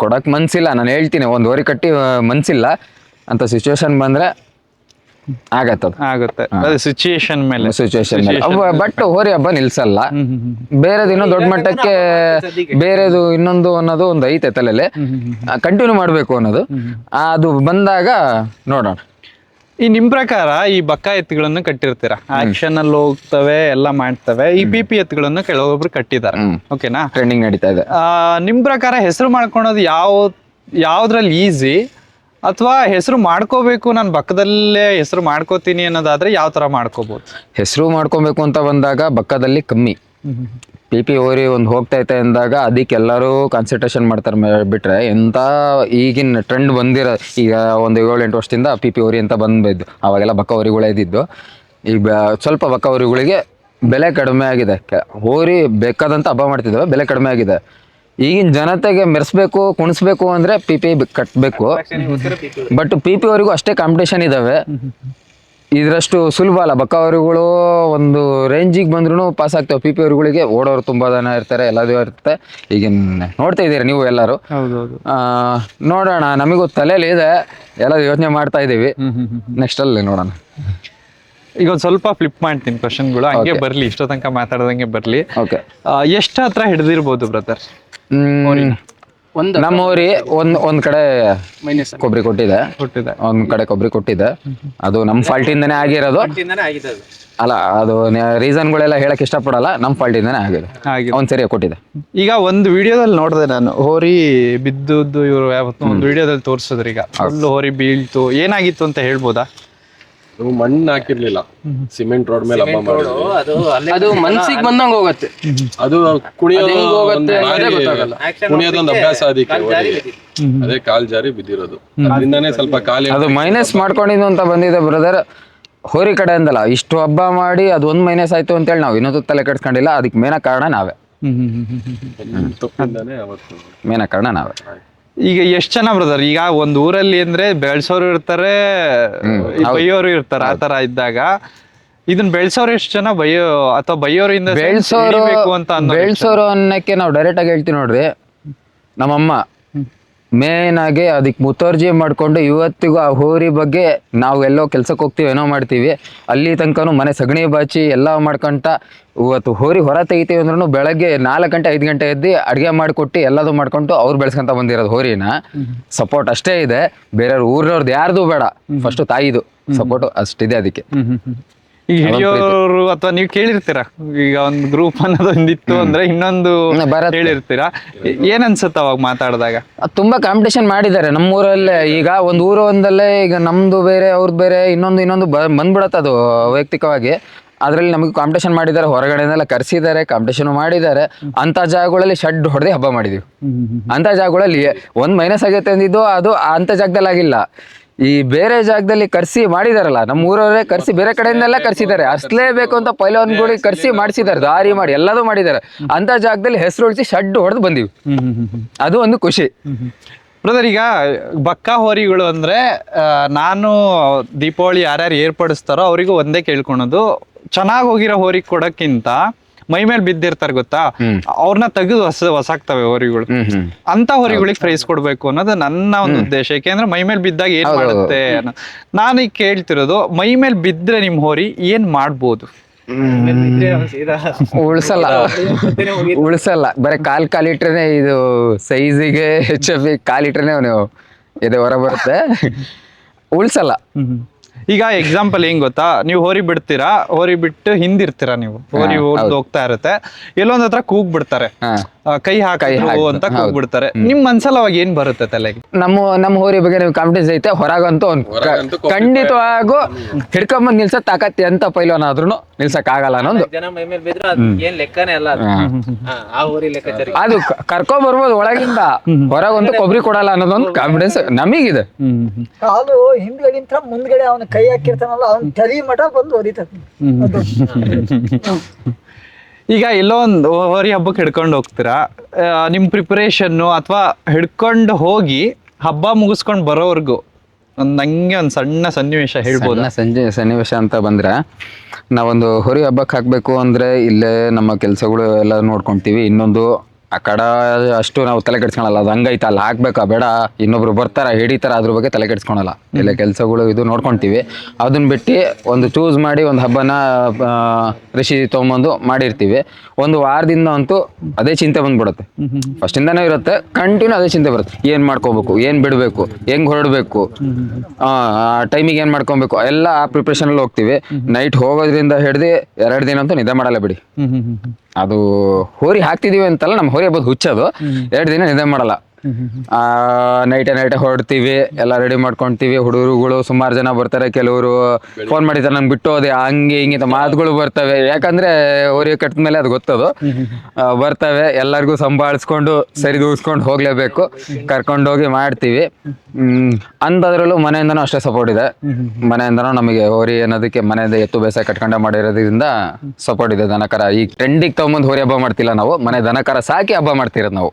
ಕೊಡಕ್ಕೆ ಮನ್ಸಿಲ್ಲ. ನಾನು ಹೇಳ್ತೀನಿ ಒಂದು ಹೋರಿ ಕಟ್ಟಿ ಮನಸ್ಸಿಲ್ಲ ಮನ್ಸಿಲ್ಲ. ಅಂತ ಸಿಚುವೇಶನ್ ಬಂದ್ರೆ ಆಗತ್ತದ ಆಗುತ್ತೆ. ಅದೇ ಸಿಚುಯೇಷನ್ ಮೇಲೆ. ಸಿಚುವೇಶನ್ ಬಟ್ ಹೋರಿ ಹಬ್ಬ ನಿಲ್ಸಲ್ಲ. ಬೇರೆದು ಇನ್ನೂ ದೊಡ್ಡ ಮಟ್ಟಕ್ಕೆ ಬೇರೆದು ಇನ್ನೊಂದು ಅನ್ನೋದು ಒಂದು ಐತೆ ತಲೆಲೆ. ಕಂಟಿನ್ಯೂ ಮಾಡಬೇಕು ಅನ್ನೋದು. ಅದು ಬಂದಾಗ ನೋಡೋಣ. ಈ ನಿಮ್ ಪ್ರಕಾರ ಈ ಬಕ್ಕ ಎತ್ತುಗಳನ್ನು ಕಟ್ಟಿರ್ತೀರಾ? ಆಕ್ಷನ್ ಅಲ್ಲಿ ಹೋಗ್ತವೆ ಎಲ್ಲ ಮಾಡ್ತವೆ. ಈ ಪಿ ಪಿ ಎತ್ತುಗಳನ್ನು ಕೆಲವೊಬ್ರು ಕಟ್ಟಿದ್ದಾರೆ ಓಕೆನಾ ಟ್ರೆಂಡಿಂಗ್ ನಡೀತಾ ಇದೆ. ಆ, ನಿಮ್ ಪ್ರಕಾರ ಹೆಸರು ಮಾಡ್ಕೊಳೋದು ಯಾವ ಯಾವ್ದ್ರಲ್ಲಿ ಈಸಿ ಅಥವಾ ಹೆಸರು ಮಾಡ್ಕೋಬೇಕು, ನಾನು ಬಕ್ಕದಲ್ಲೇ ಹೆಸರು ಮಾಡ್ಕೋತೀನಿ ಅನ್ನೋದಾದ್ರೆ ಯಾವ ತರ ಮಾಡ್ಕೋಬಹುದು ಹೆಸರು ಮಾಡ್ಕೊಬೇಕು ಅಂತ ಬಂದಾಗ ಬಕ್ಕದಲ್ಲಿ ಕಮ್ಮಿ. ಪಿ ಪಿ ಓರಿ ಒಂದು ಹೋಗ್ತಾ ಐತೆ ಅಂದಾಗ ಅದಕ್ಕೆ ಎಲ್ಲರೂ ಕಾನ್ಸಂಟ್ರೇಷನ್ ಮಾಡ್ತಾರೆ ಬಿಟ್ಟರೆ ಎಂತ ಈಗಿನ ಟ್ರೆಂಡ್ ಬಂದಿರೋ ಈಗ ಒಂದು ಏಳು, ಎಂಟು ವರ್ಷದಿಂದ ಪಿ ಪಿ ಓರಿ ಅಂತ ಬಂದಿದ್ದು. ಅವಾಗೆಲ್ಲ ಬಕ್ಕ ಓರಿಗಳೇ ಇದ್ದಿದ್ದು. ಈಗ ಸ್ವಲ್ಪ ಬಕ್ಕ ಓರಿಗಳಿಗೆ ಬೆಲೆ ಕಡಿಮೆ ಆಗಿದೆ. ಹೋರಿ ಬೇಕಾದಂತ ಹಬ್ಬ ಮಾಡ್ತಿದ್ದಾವೆ ಬೆಲೆ ಕಡಿಮೆ ಆಗಿದೆ. ಈಗಿನ ಜನತೆಗೆ ಮೆರೆಸ್ಬೇಕು ಕುಣಿಸ್ಬೇಕು ಅಂದ್ರೆ ಪಿ ಪಿ ಕಟ್ಟಬೇಕು ಬಟ್ ಪಿ ಪಿ ಅವರಿಗೂ ಅಷ್ಟೇ ಕಾಂಪಿಟೇಷನ್ ಇದಾವೆ. ಇದರಷ್ಟು ಸುಲಭ ಅಲ್ಲ. ಬಕ್ಕ ಅವರುಗಳು ಒಂದು ರೇಂಜಿಗೆ ಬಂದ್ರೂ ಪಾಸ್ ಆಗ್ತಾವೆ. ಪಿ ಪಿ ಅವರುಗಳಿಗೆ ಓಡೋರು ತುಂಬಾ ಜನ ಇರ್ತಾರೆ ಎಲ್ಲದೂ ಇರುತ್ತೆ. ಈಗ ನೋಡ್ತಾ ಇದ್ದೀರಿ ನೀವು ಎಲ್ಲರೂ? ನೋಡೋಣ. ನಮಗೂ ತಲೆಯಲ್ಲಿ ಇದೆ. ಎಲ್ಲ ಯೋಚನೆ ಮಾಡ್ತಾ ಇದ್ದೀವಿ. ನೆಕ್ಸ್ಟ್ ಅಲ್ಲಿ ನೋಡೋಣ. ಈಗ ಒಂದು ಸ್ವಲ್ಪ ಫ್ಲಿಪ್ ಮಾಡ್ತೀನಿ ಕ್ವಶನ್ಗಳು ಹಂಗೆ ಬರ್ಲಿ. ಇಷ್ಟೋ ತನಕ ಮಾತಾಡ್ದಂಗೆ ಬರ್ಲಿ. ಓಕೆ ಎಷ್ಟು ಹತ್ರ ಹಿಡ್ದಿರ್ಬೋದು ಬ್ರದರ್ ಒಂದು ನಮ್ಮ ಊರಿ ಒಂದ್ ಒಂದ್ ಕಡೆ ಮೈನಸ್ ಕೊಬ್ಬರಿ ಕೊಟ್ಟಿದೆ. ಕೊಟ್ಟಿದೆ. ಒಂದ್ ಕಡೆ ಕೊಬ್ಬರಿ ಕೊಟ್ಟಿದೆ. ಅದು ನಮ್ಮ ಫಾಲ್ಟಿಂದನೇ ಆಗಿರೋದು. ಇಂದಾನೆ ಆಗಿದೆ ಅದು ಅಲ್ಲ ಅದು ರೀಸನ್ಗಳೆಲ್ಲ ಹೇಳಕ್ ಇಷ್ಟಪಡಲ್ಲ. ನಮ್ಮ ಫಾಲ್ಟಿಂದನೇ ಆಗಿದೆ ಹಾಗೆ ಒಂದ್ ಸರಿ ಕೊಟ್ಟಿದೆ. ಈಗ ಒಂದು ವಿಡಿಯೋದಲ್ಲಿ ನೋಡಿದೆ ನಾನು. ಹೋರಿ ಬಿದ್ದದ್ದು ಇವರು ಯಾವತ್ತು ಒಂದು ವಿಡಿಯೋದಲ್ಲಿ ತೋರಿಸಿದ್ರು ಈಗ. ಫುಲ್ ಹೋರಿ ಬೀಳ್ತು. ಏನಾಗಿತ್ತು ಅಂತ ಹೇಳ್ಬೋದಾ? ನಾವು ಮಣ್ಣು ಹಾಕಿರ್ಲಿಲ್ಲ. ಸಿಮೆಂಟ್ ರೋಡ್ ಮೇಲೆ ಹಬ್ಬ ಮಾಡಿದ್ವಿ. ಅದು ಮನ್ಸಿಗೆ ಬಂದಂಗ ಹೋಗತ್ತೆ. ಅದು ಕುಣಿಯೋದು. ಕುಣಿಯೋದೊಂದು ಅಭ್ಯಾಸ ಅದಕ್ಕೆ ಅದೇ ಕಾಲ್ ಜಾರಿ ಬಿದ್ದಿರೋದು. ಅದರಿಂದಾನೇ ಸ್ವಲ್ಪ ಕಾಲ ಅದು ಮೈನಸ್ ಮಾಡ್ಕೊಂಡಿದ್ದು ಅಂತ ಬಂದಿದೆ ಬ್ರದರ್ ಹೋರಿ ಕಡೆಯಿಂದಲ್ಲ ಇಷ್ಟು ಹಬ್ಬ ಮಾಡಿ ಅದು ಒಂದ್ ಮೈನಸ್ ಆಯ್ತು ಅಂತ ಹೇಳಿ ನಾವು ಇನ್ನೊಂದು ತಲೆ ಕೆಡ್ಸ್ಕೊಂಡಿಲ್ಲ ಅದಕ್ಕೆ ಮೇನ ಕಾರಣ ನಾವೇ. ಮೇನ ಕಾರಣ ನಾವೇ. ಈಗ ಎಷ್ಟ್ ಜನ ಬ್ರದರ್? ಈಗ ಒಂದ್ ಊರಲ್ಲಿ ಅಂದ್ರೆ ಬೆಳ್ಸೋರು ಇರ್ತಾರೆ ಬೈಯೋರು ಇರ್ತಾರೆ ಆ ತರ ಇದ್ದಾಗ. ಇದನ್ ಬೆಳ್ಸೋರು ಎಷ್ಟು ಜನ ಬೈಯೋ ಅಥವಾ ಬೈಯೋರಿಂದ ಬೆಳ್ಸೋರು ಅಂತ ಬೆಳ್ಸೋರು ಅನ್ನಕ್ಕೆ ನಾವು ಡೈರೆಕ್ಟ್ ಆಗಿ ಹೇಳ್ತೀವಿ ನೋಡ್ರಿ. ನಮ್ಮಮ್ಮ. ಮೇನ್ ಆಗಿ ಅದಕ್ಕೆ ಮುತರ್ಜಿ ಮಾಡ್ಕೊಂಡು ಇವತ್ತಿಗೂ ಆ ಹೋರಿ ಬಗ್ಗೆ ನಾವು ಎಲ್ಲೋ ಕೆಲ್ಸಕ್ಕೆ ಹೋಗ್ತೀವಿ ಏನೋ ಮಾಡ್ತೀವಿ. ಅಲ್ಲಿ ತನಕನೂ ಮನೆ ಸಗಣಿ ಬಾಚಿ ಎಲ್ಲ ಮಾಡ್ಕೊಂತ ಇವತ್ತು ಹೋರಿ ಹೊರ ತೆಗಿತೀವಿ ಅಂದ್ರೂ ಬೆಳಗ್ಗೆ ನಾಲ್ಕು ಗಂಟೆ ಐದು ಗಂಟೆ ಎದ್ದು ಅಡುಗೆ ಮಾಡಿಕೊಟ್ಟು ಎಲ್ಲದೂ ಮಾಡ್ಕೊಂಡು ಅವ್ರು ಬೆಳೆಸ್ಕೊಂತ ಬಂದಿರೋದು ಹೋರಿನ. ಸಪೋರ್ಟ್ ಅಷ್ಟೇ ಇದೆ. ಬೇರೆಯವ್ರ ಊರಿನವ್ರದ್ದು ಯಾರ್ದು ಬೇಡ. ಫಸ್ಟ್ ತಾಯಿದು. ಸಪೋರ್ಟ್ ಅಷ್ಟಿದೆ ಅದಕ್ಕೆ. ಈಗ ಅಥವಾ ನೀವು ಕೇಳಿರ್ತೀರಾ? ಈಗ ಒಂದು ಗ್ರೂಪ್ ಅನ್ನೋದು ಒಂದಿತ್ತು ಅಂದ್ರೆ ಇನ್ನೊಂದು ಬರತ್ತೆ. ಹೇಳಿರ್ತೀರಾ ಏನ್ ಅನ್ಸುತ್ತೆ ಅವಾಗ ಮಾತಾಡಿದಾಗ? ಅದ್ ತುಂಬಾ ಕಾಂಪಿಟೇಷನ್ ಮಾಡಿದ್ದಾರೆ. ನಮ್ಮೂರಲ್ಲೇ ಈಗ ಒಂದು ಊರು ಒಂದಲ್ಲೇ ಈಗ ನಮ್ದು ಬೇರೆ ಅವ್ರದ್ದು ಬೇರೆ ಇನ್ನೊಂದು ಇನ್ನೊಂದು ಬಂದ್ಬಿಡತ್ತೆ ಅದು ವೈಯಕ್ತಿಕವಾಗಿ. ಅದರಲ್ಲಿ ನಮಗೆ ಕಾಂಪಿಟೇಷನ್ ಮಾಡಿದ್ದಾರೆ. ಹೊರಗಡೆನೆಲ್ಲ ಕರೆಸಿದ್ದಾರೆ ಕಾಂಪಿಟೇಷನ್ ಮಾಡಿದ್ದಾರೆ. ಅಂತ ಜಾಗಗಳಲ್ಲಿ ಶೆಡ್ ಹೊಡೆದು ಹಬ್ಬ ಮಾಡಿದೀವಿ. ಅಂತ ಜಾಗಗಳಲ್ಲಿ ಒಂದ್ ಮೈನಸ್ ಆಗೈತೆ ಅಂದಿದ್ದು ಅದು ಅಂತ ಜಾಗದಲ್ಲಿ ಆಗಿಲ್ಲ ಈ ಬೇರೆ ಜಾಗದಲ್ಲಿ ಕರ್ಸಿ ಮಾಡಿದಾರಲ್ಲ ನಮ್ಮ ಊರವರೇ ಕರ್ಸಿ ಬೇರೆ ಕಡೆಯಿಂದೆಲ್ಲ ಕರ್ಸಿದ್ದಾರೆ. ಅಷ್ಟಲೇಬೇಕು ಅಂತ ಪೈಲವನ್ಗಳಿಗೆ ಕರ್ಸಿ ಮಾಡಿಸಿದ್ದಾರೆ ದಾರಿ ಮಾಡಿ ಎಲ್ಲದೂ ಮಾಡಿದ್ದಾರೆ. ಅಂತ ಜಾಗದಲ್ಲಿ ಹೆಸರು ಉಳಿಸಿ ಶಡ್ ಹೊಡೆದು ಬಂದಿವಿ. ಅದು ಒಂದು ಖುಷಿ. ಬ್ರದರ್ ಈಗ ಬಕ್ಕ ಹೋರಿಗಳು ಅಂದ್ರೆ ನಾನು ದೀಪಾವಳಿ ಯಾರ್ಯಾರು ಏರ್ಪಡಿಸ್ತಾರೋ ಅವರಿಗೂ ಒಂದೇ ಕೇಳ್ಕೊಳೋದು. ಚೆನ್ನಾಗಿ ಹೋಗಿರೋ ಹೋರಿ ಕೊಡಕ್ಕಿಂತ ಮೈ ಮೇಲೆ ಬಿದ್ದಿರ್ತಾರೆ ಗೊತ್ತಾ? ಅವ್ರನ್ನ ತೆಗೆದು ಹೊಸ ಹೊಸಾಗ್ತವೆ ಹೋರಿಗಳು. ಅಂತ ಹೊರಿಗಳಿಗೆ ಪ್ರೈಸ್ ಕೊಡ್ಬೇಕು ಅನ್ನೋದು ನನ್ನ ಒಂದು ಉದ್ದೇಶ. ಯಾಕೆಂದ್ರೆ ಮೈ ಮೇಲೆ ಬಿದ್ದಾಗ ಏನ್ ಮಾಡುತ್ತೆ ಅನ್ನೋ- ನಾನು ಈಗ ಕೇಳ್ತಿರೋದು ಮೈ ಮೇಲೆ ಬಿದ್ರೆ ನಿಮ್ ಹೋರಿ ಏನ್ ಮಾಡ್ಬೋದು? ಉಳ್ಸಲ್ಲ. ಉಳ್ಸಲ್ಲ. ಬರೀ ಕಾಲ್ ಕಾಲಿಟ್ರೇನೆ ಇದು ಸೈಜಿಗೆ ಎಚ್ ಎಫ್ ಕಾಲಿಟ್ರೇನೆ ನೀವು ಇದೆ ಹೊರ ಬರುತ್ತೆ. ಉಳ್ಸಲ್ಲ. ಈಗ ಎಕ್ಸಾಂಪಲ್ ಏನ್ ಗೊತ್ತಾ? ನೀವು ಹೋರಿ ಬಿಡ್ತೀರಾ? ಹೋರಿ ಬಿಟ್ಟು ಹಿಂದಿರ್ತೀರಾ ನೀವು? ಹೋರಿ ಹೋಗ್ತಾ ಇರುತ್ತೆ. ಎಲ್ಲೊಂದ್ ಹತ್ರ ಕೂಗ್ ಬಿಡ್ತಾರೆ ಕೈ ಹಾಕಿ. ಅಂತ ಕೂಗ್ ಬಿಡ್ತಾರೆ ನಿಮ್ ಮನ್ಸಲ್ಲಿ ಅವಾಗ ಏನ್ ಬರುತ್ತೆ ತಲೆಗೆ? ನಮ್ಮ ನಮ್ಮ ಹೋರಿ ಬಗ್ಗೆ ನಿಮ್ಗೆ ಕಾನ್ಫಿಡೆನ್ಸ್ ಐತೆ ಹೊರಗಂತೂ ಕೊಬ್ಬರಿ ಖಂಡಿತವಾಗೂ ಹಿಡ್ಕೊಂಬಂದ್ ನಿಲ್ಸಕ್ ತಾಕತ್ತಿ ಅಂತ ಪೈಲವನ್ ಆದ್ರೂ ನಿಲ್ಸಕ್ ಆಗಲ್ಲ ಅನ್ನೋದು. ಜನ ಮೈ ಮೇಲೆ ಬಿದ್ರು ಅದ್ ಏನ್ ಲೆಕ್ಕನೇ ಅಲ್ಲ ಅದು. ಹಾ, ಆ ಊರಿ ಲೆಕ್ಕಾಚಾರ ಅದು ಕ- ಕರ್ಕೊಂಡ್ ಬರ್ಬೋದು ಒಳಗಿಂದ. ಹೊರಗಂತೂ ಕೊಬ್ಬರಿ ಕೊಡಲ್ಲ ಅನ್ನೋದೊಂದು ಕಾನ್ಫಿಡೆನ್ಸ್ ನಮಗಿದೆ. ಅದು ಹಿಂದ್ಗಡೆ ಮುಂದ್ಗಡೆ ಅವನ ಕೈ ಹಾಕಿರ್ತಾನಲ್ಲ ಅವ್ನ ತಲಿ ಮಠ ಬಂದು ಹೊಡಿತದೆ ಅದು. ಈಗ ಎಲ್ಲೋ ಒಂದು ಓವರಿ ಹಬ್ಬಕ್ಕೆ ಹಿಡ್ಕೊಂಡು ಹೋಗ್ತೀರಾ? ನಿಮ್ಮ ಪ್ರಿಪ್ರೇಷನ್ನು ಅಥವಾ ಹಿಡ್ಕೊಂಡು ಹೋಗಿ ಹಬ್ಬ ಮುಗಿಸ್ಕೊಂಡು ಬರೋವರೆಗೂ ಒಂದು ಹಂಗೆ ಒಂದು ಸಣ್ಣ ಸನ್ನಿವೇಶ ಹೇಳ್ಬೋದು? ಸಂಜೆ ಸನ್ನಿವೇಶ ಅಂತ ಬಂದರೆ ನಾವೊಂದು ಹೊರಿ ಹಬ್ಬಕ್ಕೆ ಹಾಕಬೇಕು ಅಂದರೆ ಇಲ್ಲೇ ನಮ್ಮ ಕೆಲಸಗಳು ಎಲ್ಲ ನೋಡ್ಕೊತೀವಿ. ಇನ್ನೊಂದು ಆ ಕಡ ಅಷ್ಟು ನಾವು ತಲೆ ಕೆಡ್ಸ್ಕೊಳಲ್ಲ, ಅದು ಹಂಗೈತೆ, ಅಲ್ಲಿ ಹಾಕ್ಬೇಕಾ? ಬೇಡ, ಇನ್ನೊಬ್ರು ಬರ್ತಾರ, ಹಿಡಿತಾರ, ಅದ್ರ ಬಗ್ಗೆ ತಲೆ ಕೆಡ್ಸ್ಕೊಳಲ್ಲ. ಇಲ್ಲ ಕೆಲಸಗಳು ಇದು ನೋಡ್ಕೊಂತೀವಿ. ಅದನ್ನ ಬಿಟ್ಟು ಒಂದು ಚೂಸ್ ಮಾಡಿ ಒಂದು ಹಬ್ಬನ ರಶೀದಿ ತೊಗೊಂಬಂದು ಮಾಡಿರ್ತೀವಿ. ಒಂದು ವಾರದಿಂದ ಅಂತೂ ಅದೇ ಚಿಂತೆ ಬಂದ್ಬಿಡುತ್ತೆ. ಫಸ್ಟಿಂದನೇ ಇರುತ್ತೆ ಕಂಟಿನ್ಯೂ ಅದೇ ಚಿಂತೆ ಬರುತ್ತೆ. ಏನ್ ಮಾಡ್ಕೋಬೇಕು, ಏನ್ ಬಿಡಬೇಕು, ಹೆಂಗ್ ಹೊರಡ್ಬೇಕು, ಆ ಟೈಮಿಗೆ ಏನ್ ಮಾಡ್ಕೊಬೇಕು, ಎಲ್ಲ ಆ ಪ್ರಿಪ್ರೇಷನ್ ಅಲ್ಲಿ ಹೋಗ್ತೀವಿ. ನೈಟ್ ಹೋಗೋದ್ರಿಂದ ಹಿಡ್ದು ಎರಡು ದಿನ ಅಂತೂ ನಿದ್ದೆ ಮಾಡಲ್ಲ ಬಿಡಿ. ಅದು ಹೋರಿ ಹಾಕ್ತಿದೀವಿ ಅಂತಲ್ಲ ನಮ್ಮ ಹೋರಿ ಹಬ್ಬದ ಹುಚ್ಚದು ಎರಡು ದಿನ ನಿದ್ದೆ ಮಾಡಲ್ಲ. ನೈಟೆ ನೈಟೆ ಹೊರಡ್ತೀವಿ ಎಲ್ಲ ರೆಡಿ ಮಾಡ್ಕೊಂತೀವಿ. ಹುಡುಗರುಗಳು ಸುಮಾರು ಜನ ಬರ್ತಾರೆ ಕೆಲವರು ಫೋನ್ ಮಾಡಿದ್ದಾರೆ ನಂಗೆ ಬಿಟ್ಟು ಹೋದೆ ಹಂಗೆ ಹಿಂಗೆ ಮಾತುಗಳು ಬರ್ತವೆ. ಯಾಕಂದ್ರೆ ಹೋರಿ ಕಟ್ಟಿದ ಮೇಲೆ ಅದು ಗೊತ್ತದು. ಆ, ಬರ್ತವೆ ಎಲ್ಲರಿಗೂ ಸಂಭಾಳಿಸ್ಕೊಂಡು ಸರಿ ದೂಸ್ಕೊಂಡು ಹೋಗ್ಲೇಬೇಕು. ಕರ್ಕೊಂಡೋಗಿ ಮಾಡ್ತೀವಿ. ಅಂಥದ್ರಲ್ಲೂ ಮನೆಯಿಂದನೂ ಅಷ್ಟೇ ಸಪೋರ್ಟ್ ಇದೆ. ಮನೆಯಿಂದನೂ ನಮಗೆ ಹೋರಿ ಅನ್ನೋದಕ್ಕೆ ಮನೆಯಿಂದ ಎತ್ತು ಬೇಸಾಯ ಕಟ್ಕೊಂಡೆ ಮಾಡಿರೋದ್ರಿಂದ ಸಪೋರ್ಟ್ ಇದೆ ದನಕರ ಈ ಟ್ರೆಂಡಿಗೆ ತಗೊಂಬಂದು ಹೋರಿ ಹಬ್ಬ ಮಾಡ್ತಿಲ್ಲ ನಾವು ಮನೆ ದನಕರ ಸಾಕಿ ಹಬ್ಬ ಮಾಡ್ತಿರೋದು ನಾವು.